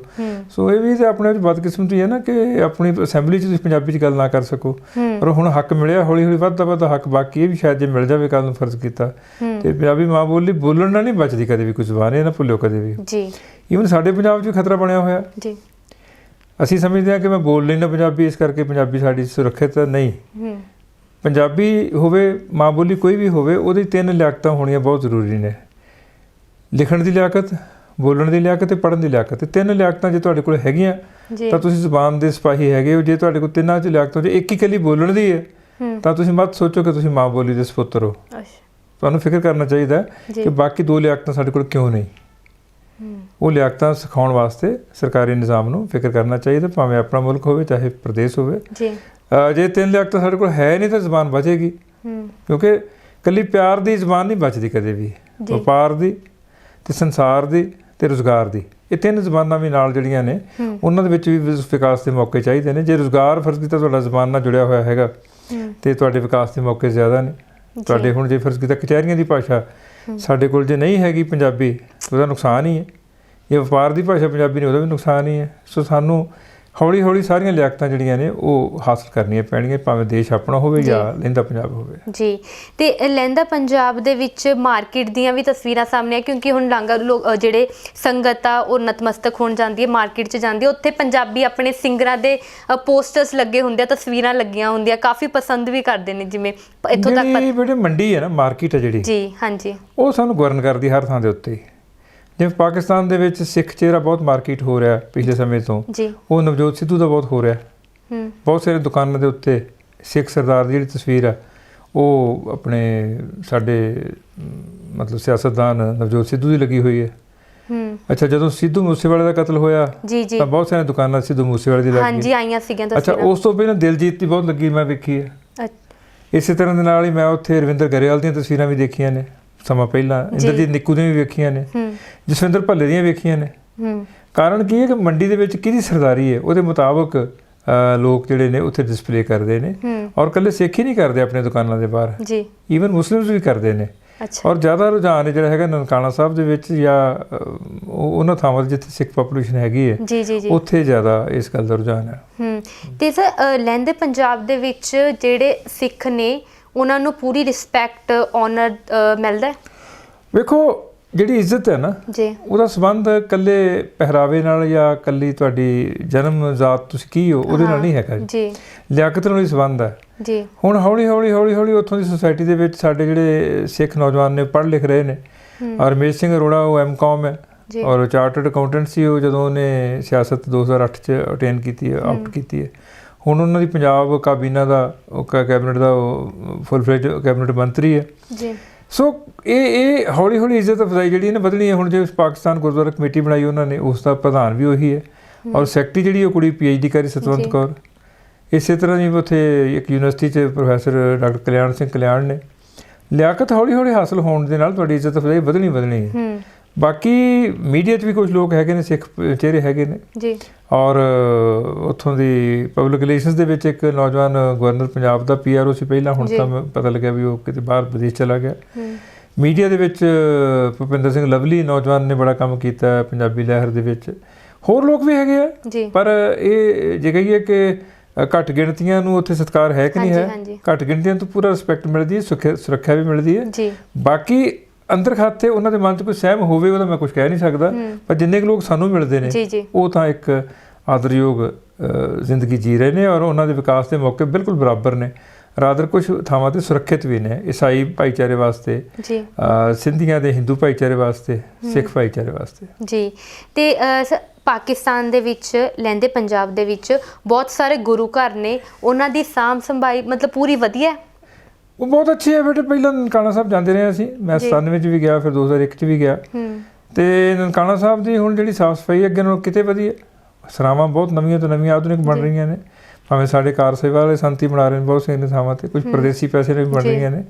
ਸੋ ਇਹ ਵੀ ਤੇ ਆਪਣੇ ਵਿੱਚ ਬਦਕਿਸਮਤੀ ਹੈ ਨਾ ਕਿ ਆਪਣੀ ਅਸੈਂਬਲੀ 'ਚ ਤੁਸੀਂ ਪੰਜਾਬੀ 'ਚ ਗੱਲ ਨਾ ਕਰ ਸਕੋ। ਪਰ ਹੁਣ ਹੱਕ ਮਿਲਿਆ ਹੌਲੀ ਹੌਲੀ ਵੱਧਦਾ ਵੱਧਦਾ ਹੱਕ ਬਾਕੀ ਇਹ ਵੀ ਸ਼ਾਇਦ ਜੇ ਮਿਲ ਜਾਵੇ ਕੱਲ ਨੂੰ ਫਰਜ਼ ਕੀਤਾ। ਤੇ ਪੰਜਾਬੀ ਮਾਂ ਬੋਲੀ ਬੋਲਣ ਨਾਲ ਨਹੀਂ ਬਚਦੀ ਕਦੇ ਵੀ ਕੋਈ ਜ਼ੁਬਾਨ ਇਹ ਨਾ ਭੁੱਲਿਓ ਕਦੇ ਵੀ।
ਜੀ।
ਈਵਨ ਸਾਡੇ ਪੰਜਾਬ 'ਚ ਵੀ ਖਤਰਾ ਬਣਿਆ ਹੋਇਆ।
ਜੀ।
ਅਸੀਂ ਸਮਝਦੇ ਹਾਂ ਕਿ ਮੈਂ ਬੋਲ ਲੈਣਾ ਪੰਜਾਬੀ ਇਸ ਕਰਕੇ ਪੰਜਾਬੀ ਸਾਡੀ ਸੁਰੱਖਿਅਤ ਨਹੀਂ।
ਹੂੰ।
ਪੰਜਾਬੀ ਹੋਵੇ ਮਾਂ ਬੋਲੀ ਕੋਈ ਵੀ ਹੋਵੇ ਉਹਦੀ ਤਿੰਨ ਲਿਆਕਤਾਂ ਹੋਣੀਆਂ ਬਹੁਤ ਜ਼ਰੂਰੀ ਨੇ। ਲਿਖਣ ਦੀ ਲਿਆਕਤ ਬੋਲਣ ਦੀ ਲਿਆਕਤ ਤੇ ਪੜ੍ਹਨ ਦੀ ਲਿਆਕਤ। ਇਹ ਤਿੰਨ ਲਿਆਕਤਾਂ ਜੇ ਤੁਹਾਡੇ ਕੋਲ ਹੈਗੀਆਂ ਤਾਂ ਤੁਸੀਂ ਜ਼ੁਬਾਨ ਦੇ ਸਿਪਾਹੀ ਹੈਗੇ ਹੋ। ਜੇ ਤੁਹਾਡੇ ਕੋਲ ਤਿੰਨਾਂ ਚ ਲਿਆਕਤਾਂ ਜੇ ਇੱਕ ਹੀ ਇਕੱਲੀ ਬੋਲਣ ਦੀ ਹੈ ਤਾਂ ਤੁਸੀਂ ਮਤ ਸੋਚੋ ਕਿ ਤੁਸੀਂ ਮਾਂ ਬੋਲੀ ਦੇ ਸਪੁੱਤਰ ਹੋ।
ਅੱਛਾ।
ਤੁਹਾਨੂੰ ਫਿਕਰ ਕਰਨਾ ਚਾਹੀਦਾ ਕਿ ਬਾਕੀ ਦੋ ਲਿਆਕਤਾਂ ਸਾਡੇ ਕੋਲ ਕਿਉਂ ਨਹੀਂ? ਉਹ ਲਿਆਕਤਾਂ ਸਿਖਾਉਣ ਵਾਸਤੇ ਸਰਕਾਰੀ ਨਿਜ਼ਾਮ ਨੂੰ ਫਿਕਰ ਕਰਨਾ ਚਾਹੀਦਾ ਭਾਵੇਂ ਆਪਣਾ ਮੁਲਕ ਹੋਵੇ ਚਾਹੇ ਪ੍ਰਦੇਸ਼ ਹੋਵੇ।
ਜੀ।
ਜੇ ਤਿੰਨ ਲਿਆਕਤਾਂ ਸਾਡੇ ਕੋਲ ਹੈ ਨਹੀਂ ਤਾਂ ਜ਼ੁਬਾਨ ਬਚੇਗੀ। ਕਿਉਂਕਿ ਕੱਲੀ ਪਿਆਰ ਦੀ ਜ਼ੁਬਾਨ ਨਹੀਂ ਬਚਦੀ ਕਦੇ ਵੀ। ਵਪਾਰ ਦੀ ਤੇ ਸੰਸਾਰ ਦੀ ਤੇ ਰੋਜ਼ਗਾਰ ਦੀ। ਇਹ ਤਿੰਨ ਜ਼ੁਬਾਨਾਂ ਵੀ ਨਾਲ ਜਿਹੜੀਆਂ ਨੇ। ਉਹਨਾਂ ਦੇ ਵਿੱਚ ਵੀ ਵਿਕਾਸ ਦੇ ਮੌਕੇ ਚਾਹੀਦੇ ਨੇ। ਜੇ ਰੋਜ਼ਗਾਰ ਫਰਜ਼ ਕੀਤਾ ਤੁਹਾਡਾ ਜ਼ੁਬਾਨ ਨਾਲ ਜੁੜਿਆ ਹੋਇਆ ਹੈਗਾ ਤੇ ਤੁਹਾਡੇ ਵਿਕਾਸ ਦੇ ਮੌਕੇ ਜ਼ਿਆਦਾ ਨੇ। ਤੁਹਾਡੇ ਹੁਣ ਜੇ ਫਰਜ਼ ਕੀਤਾ ਕਚਹਿਰੀਆਂ ਦੀ ਭਾਸ਼ਾ। ਸਾਡੇ ਕੋਲ ਜੇ ਨਹੀਂ ਹੈਗੀ ਪੰਜਾਬੀ ਤਾਂ ਉਹਦਾ ਨੁਕਸਾਨ ਹੀ ਹੈ। ਜੇ ਵਪਾਰ ਦੀ ਭਾਸ਼ਾ ਪੰਜਾਬੀ ਨਹੀਂ ਉਹਦਾ ਵੀ ਨੁਕਸਾਨ ਹੀ ਹੈ। ਸੋ ਸਾਨੂੰ ਹੌਲੀ ਹੌਲੀ ਸਾਰੀਆਂ ਲਿਆਕਤਾਂ ਜਿਹੜੀਆਂ ਨੇ ਉਹ ਹਾਸਲ ਕਰਨੀਆਂ ਪੈਣਗੀਆਂ ਭਾਵੇਂ ਦੇਸ਼ ਆਪਣਾ ਹੋਵੇ
ਜੀ।
ਲਹਿੰਦਾ ਪੰਜਾਬ ਹੋਵੇ।
ਜੀ। ਤੇ ਲਹਿੰਦਾ ਪੰਜਾਬ ਦੇ ਵਿੱਚ ਮਾਰਕੀਟ ਦੀਆਂ ਵੀ ਤਸਵੀਰਾਂ ਸਾਹਮਣੇ ਆ ਕਿਉਂਕਿ ਹੁਣ ਲਾਂਗਾ ਲੋਕ ਜਿਹੜੇ ਸੰਗਤ ਆ ਉਹ ਨਤਮਸਤਕ ਹੋਣ ਜਾਂਦੀ ਹੈ ਮਾਰਕੀਟ 'ਚ ਜਾਂਦੀ ਹੈ। ਉੱਥੇ ਪੰਜਾਬੀ ਆਪਣੇ ਸਿੰਗਰਾਂ ਦੇ ਪੋਸਟਰਸ ਲੱਗੇ ਹੁੰਦੇ ਆ ਤਸਵੀਰਾਂ ਲੱਗੀਆਂ ਹੁੰਦੀਆਂ ਕਾਫੀ ਪਸੰਦ ਵੀ ਕਰਦੇ ਨੇ ਜਿਵੇਂ ਇੱਥੋਂ ਤੱਕ
ਜਿਹੜੀ ਮੰਡੀ ਹੈ ਨਾ ਮਾਰਕੀਟ ਹੈ ਜਿਹੜੀ
ਜੀ ਹਾਂਜੀ।
ਉਹ ਸਾਨੂੰ ਗਵਰਨ ਕਰਦੀ ਹਰ ਥਾਂ ਦੇ ਉੱਤੇ। ਜਿਵੇਂ ਪਾਕਿਸਤਾਨ ਦੇ ਵਿੱਚ ਸਿੱਖ ਚਿਹਰਾ ਬਹੁਤ ਮਾਰਕੀਟ ਹੋ ਰਿਹਾ ਪਿਛਲੇ ਸਮੇਂ ਤੋਂ।
ਜੀ।
ਉਹ ਨਵਜੋਤ ਸਿੱਧੂ ਦਾ ਬਹੁਤ ਹੋ ਰਿਹਾ।
ਹੂੰ।
ਬਹੁਤ ਸਾਰੇ ਦੁਕਾਨਾਂ ਦੇ ਉੱਤੇ ਸਿੱਖ ਸਰਦਾਰ ਦੀ ਜਿਹੜੀ ਤਸਵੀਰ ਹੈ ਉਹ ਆਪਣੇ ਸਾਡੇ ਮਤਲਬ ਸਿਆਸਤਦਾਨ ਨਵਜੋਤ ਸਿੱਧੂ ਦੀ ਲੱਗੀ ਹੋਈ ਹੈ।
ਹੂੰ।
ਅੱਛਾ ਜਦੋਂ ਸਿੱਧੂ ਮੂਸੇਵਾਲੇ ਦਾ ਕਤਲ ਹੋਇਆ
ਜੀ ਜੀ।
ਤਾਂ ਬਹੁਤ ਸਾਰੀਆਂ ਦੁਕਾਨਾਂ ਸਿੱਧੂ ਮੂਸੇਵਾਲੇ ਦੀ ਲੱਗ
ਹਾਂਜੀ ਆਈਆਂ ਸੀਗੀਆਂ
ਅੱਛਾ
ਤਸਵੀਰਾਂ।
ਉਸ ਤੋਂ ਪਹਿਲਾਂ ਦਿਲਜੀਤ ਦੀ ਬਹੁਤ ਲੱਗੀ ਮੈਂ ਵੇਖੀ ਹੈ।
ਅੱਛ-
ਇਸੇ ਤਰ੍ਹਾਂ ਦੇ ਨਾਲ ਹੀ ਮੈਂ ਉੱਥੇ ਰਵਿੰਦਰ ਗਰੇਵਾਲ ਦੀਆਂ ਤਸਵੀਰਾਂ ਵੀ ਦੇਖੀਆਂ ਨੇ। ਸਮਾਂ ਪਹਿਲਾਂ। ਇੰਦਰਜੀਤ ਨਿੱਕੂ ਦੀਆਂ ਵੀ ਵੇਖੀਆਂ ਨੇ ਜਸਵਿੰਦਰ ਭੱਲੇ ਦੀਆਂ ਵੇਖੀਆਂ ਨੇ। ਕਾਰਨ ਕੀ ਹੈ ਕਿ ਮੰਡੀ ਦੇ ਵਿੱਚ ਕਿਹਦੀ ਸਰਦਾਰੀ ਹੈ? ਉਹਦੇ ਮੁਤਾਬਕ ਲੋਕ ਜਿਹੜੇ ਨੇ ਉੱਥੇ ਡਿਸਪਲੇ ਕਰਦੇ ਨੇ ਔਰ ਕੱਲੇ ਸਿੱਖ ਹੀ ਨਹੀਂ ਕਰਦੇ ਆਪਣੇ ਦੁਕਾਨਾਂ ਦੇ ਬਾਹਰ।
ਜੀ।
ਈਵਨ ਮੁਸਲਿਮਸ ਵੀ ਕਰਦੇ ਨੇ। ਔਰ ਜ਼ਿਆਦਾ ਰੁਝਾਨ ਜਿਹੜਾ ਹੈਗਾ ਨਨਕਾਣਾ ਸਾਹਿਬ ਦੇ ਵਿੱਚ ਜਾਂ ਉਹਨਾਂ ਥਾਵਾਂ ਤੇ ਜਿੱਥੇ ਸਿੱਖ ਪੋਪੂਲੇਸ਼ਨ ਹੈਗੀ ਹੈ ਉੱਥੇ ਜ਼ਿਆਦਾ ਇਸ ਗੱਲ ਦਾ ਰੁਝਾਨ ਹੈ।
ਹੂੰ। ਤੇ ਸਰ ਅ, ਲਹਿੰਦੇ ਪੰਜਾਬ ਦੇ ਵਿੱਚ ਜਿਹੜੇ ਸਿੱਖ ਨੇ ਉਹਨਾਂ ਨੂੰ ਪੂਰੀ ਰਿਸਪੈਕਟ ਆਨਰ ਮਿਲਦਾ ਹੈ?
ਵੇਖੋ ਜਿਹੜੀ ਇੱਜ਼ਤ ਹੈ ਨਾ
ਜੀ।
ਉਹਦਾ ਸੰਬੰਧ ਕੱਲੇ ਪਹਿਰਾਵੇ ਨਾਲ ਜਾਂ ਕੱਲੀ ਤੁਹਾਡੀ ਜਨਮ ਜ਼ਾਤ ਤੁਸੀਂ ਕੀ ਹੋ ਉਹਦੇ ਨਾਲ ਨਹੀਂ ਹੈਗਾ
ਜੀ।
ਲਿਆਕਤ ਨਾਲ ਹੀ ਸੰਬੰਧ ਹੈ।
ਜੀ।
ਹੁਣ ਹੌਲੀ ਹੌਲੀ ਹੌਲੀ ਹੌਲੀ ਉੱਥੋਂ ਦੀ ਸੁਸਾਇਟੀ ਦੇ ਵਿੱਚ ਸਾਡੇ ਜਿਹੜੇ ਸਿੱਖ ਨੌਜਵਾਨ ਨੇ ਪੜ੍ਹ ਲਿਖ ਰਹੇ ਨੇ।
ਹੂੰ।
ਔਰ ਰਮੇਸ਼ ਸਿੰਘ ਅਰੋੜਾ ਉਹ ਐਮਕਾਮ ਹੈ ਔਰ ਚਾਰਟਰਡ ਅਕਾਊਂਟੈਂਟ ਸੀ ਉਹ ਜਦੋਂ ਉਹਨੇ ਸਿਆਸਤ 2008 ਚ ਅਟੈਂਡ ਕੀਤੀ ਹੈ ਆਊਟ। ਕੀਤੀ ਹੈ। ਹੁਣ ਉਹਨਾਂ ਦੀ ਪੰਜਾਬ ਕਾਬੀਨਾ ਦਾ ਉਹ ਕੈਬਨਿਟ ਦਾ ਫੁੱਲ ਫਲੇਜ ਕੈਬਨਿਟ ਮੰਤਰੀ ਹੈ।
ਜੀ।
ਸੋ ਇਹ ਇਹ ਹੌਲੀ ਹੌਲੀ ਇੱਜ਼ਤ ਅਫਜ਼ਾਈ ਜਿਹੜੀ ਨੇ ਵਧਣੀ ਹੈ। ਹੁਣ ਜੇ ਪਾਕਿਸਤਾਨ ਗੁਰਦੁਆਰਾ ਕਮੇਟੀ ਬਣਾਈ ਉਹਨਾਂ ਨੇ ਉਸ ਦਾ ਪ੍ਰਧਾਨ ਵੀ ਉਹੀ ਹੈ। ਔਰ ਸੈਕਟਰੀ ਜਿਹੜੀ ਉਹ ਕੁੜੀ ਪੀਐਚਡੀ ਕਰੀ ਸਤਵੰਤ। ਕੌਰ। ਇਸੇ ਤਰ੍ਹਾਂ ਜਿਵੇਂ ਉੱਥੇ ਇੱਕ ਯੂਨੀਵਰਸਿਟੀ 'ਚ ਪ੍ਰੋਫੈਸਰ ਡਾਕਟਰ ਕਲਿਆਣ ਸਿੰਘ ਕਲਿਆਣ ਨੇ। ਲਿਆਕਤ ਹੌਲੀ ਹੌਲੀ ਹਾਸਲ ਹੋਣ ਦੇ ਨਾਲ ਤੁਹਾਡੀ ਇੱਜ਼ਤ ਅਫਜ਼ਾਈ ਵਧਣੀ ਵਧਣੀ ਹੂੰ। ਬਾਕੀ ਮੀਡੀਆ 'ਚ ਵੀ ਕੁਝ ਲੋਕ ਹੈਗੇ ਨੇ ਸਿੱਖ ਚਿਹਰੇ ਹੈਗੇ ਨੇ।
ਜੀ।
ਔਰ ਉੱਥੋਂ ਦੀ ਪਬਲਿਕ ਰਿਲੇਸ਼ਨਸ ਦੇ ਵਿੱਚ ਇੱਕ ਨੌਜਵਾਨ ਗਵਰਨਰ ਪੰਜਾਬ ਦਾ ਪੀਆਰਓ ਸੀ ਪਹਿਲਾਂ ਹੁਣ। ਤਾਂ ਪਤਾ ਲੱਗਿਆ ਵੀ ਉਹ ਕਿਤੇ ਬਾਹਰ ਵਿਦੇਸ਼ ਚਲਾ ਗਿਆ। ਮੀਡੀਆ ਦੇ ਵਿੱਚ ਭੁਪਿੰਦਰ ਸਿੰਘ ਲਵਲੀ ਨੌਜਵਾਨ ਨੇ ਬੜਾ ਕੰਮ ਕੀਤਾ ਪੰਜਾਬੀ ਲਹਿਰ ਦੇ ਵਿੱਚ। ਹੋਰ ਲੋਕ ਵੀ ਹੈਗੇ ਆ। ਪਰ ਇਹ ਜੇ ਕਹੀਏ ਕਿ ਘੱਟ ਗਿਣਤੀਆਂ ਨੂੰ ਉੱਥੇ ਸਤਿਕਾਰ ਹੈ ਕਿ ਨਹੀਂ ਹੈ। ਘੱਟ ਗਿਣਤੀਆਂ ਤੋਂ ਪੂਰਾ ਰਿਸਪੈਕਟ ਮਿਲਦੀ ਹੈ ਸੁਰੱਖਿਆ ਸੁਰੱਖਿਆ ਵੀ ਮਿਲਦੀ ਹੈ। ਬਾਕੀ ਅੰਦਰ ਖਾਤੇ ਉਹਨਾਂ ਦੇ ਮਨ 'ਚ ਕੋਈ ਸਹਿਮ ਹੋਵੇ ਉਹਦਾ ਮੈਂ ਕੁਝ ਕਹਿ ਨਹੀਂ ਸਕਦਾ ਪਰ ਜਿੰਨੇ ਕੁ ਲੋਕ ਸਾਨੂੰ ਮਿਲਦੇ ਨੇ ਉਹ ਤਾਂ ਇੱਕ ਆਦਰਯੋਗ ਜ਼ਿੰਦਗੀ ਜੀ ਰਹੇ ਨੇ ਔਰ ਉਹਨਾਂ ਦੇ ਵਿਕਾਸ ਦੇ ਮੌਕੇ ਬਿਲਕੁਲ ਬਰਾਬਰ ਨੇ। ਰਾਦਰ ਕੁਝ ਥਾਵਾਂ ਤੇ ਸੁਰੱਖਿਅਤ ਵੀ ਨੇ ਈਸਾਈ ਭਾਈਚਾਰੇ ਵਾਸਤੇ
ਜੀ।
ਸਿੰਧੀਆਂ ਦੇ ਹਿੰਦੂ ਭਾਈਚਾਰੇ ਵਾਸਤੇ ਸਿੱਖ ਭਾਈਚਾਰੇ ਵਾਸਤੇ।
ਜੀ। ਤੇ ਪਾਕਿਸਤਾਨ ਦੇ ਵਿੱਚ ਲਹਿੰਦੇ ਪੰਜਾਬ ਦੇ ਵਿੱਚ ਬਹੁਤ ਸਾਰੇ ਗੁਰੂ ਘਰ ਨੇ ਉਹਨਾਂ ਦੀ ਸਾਂਭ ਸੰਭਾਈ ਮਤਲਬ ਪੂਰੀ ਵਧੀਆ
ਉਹ ਬਹੁਤ ਅੱਛੀ ਹੈ ਬੇਟੇ ਪਹਿਲਾਂ ਨਨਕਾਣਾ ਸਾਹਿਬ ਜਾਂਦੇ ਰਹੇ ਅਸੀਂ। ਮੈਂ
ਜੀ।
97 ਵਿੱਚ ਵੀ ਗਿਆ ਫਿਰ 2001 ਚ ਵੀ ਗਿਆ।
ਹੂੰ।
ਤੇ ਨਨਕਾਣਾ ਸਾਹਿਬ ਦੀ ਹੁਣ ਜਿਹੜੀ ਸਾਫ਼ ਸਫ਼ਾਈ ਅੱਗੇ ਨਾਲੋਂ ਕਿਤੇ ਵਧੀਆ। ਸਰਾਵਾਂ ਬਹੁਤ ਨਵੀਆਂ ਤੋਂ ਨਵੀਆਂ ਆਧੁਨਿਕ ਬਣ। ਰਹੀਆਂ ਨੇ। ਭਾਵੇਂ ਸਾਡੇ ਕਾਰ ਸੇਵਾ ਵਾਲੇ ਸੰਤੀ ਬਣਾ ਰਹੇ ਨੇ ਬਹੁਤ ਸਾਰੇ ਥਾਵਾਂ ਤੇ। ਕੁਝ। ਪਰਦੇਸੀ ਪੈਸੇ ਨੇ ਵੀ ਬਣ। ਰਹੀਆਂ ਨੇ।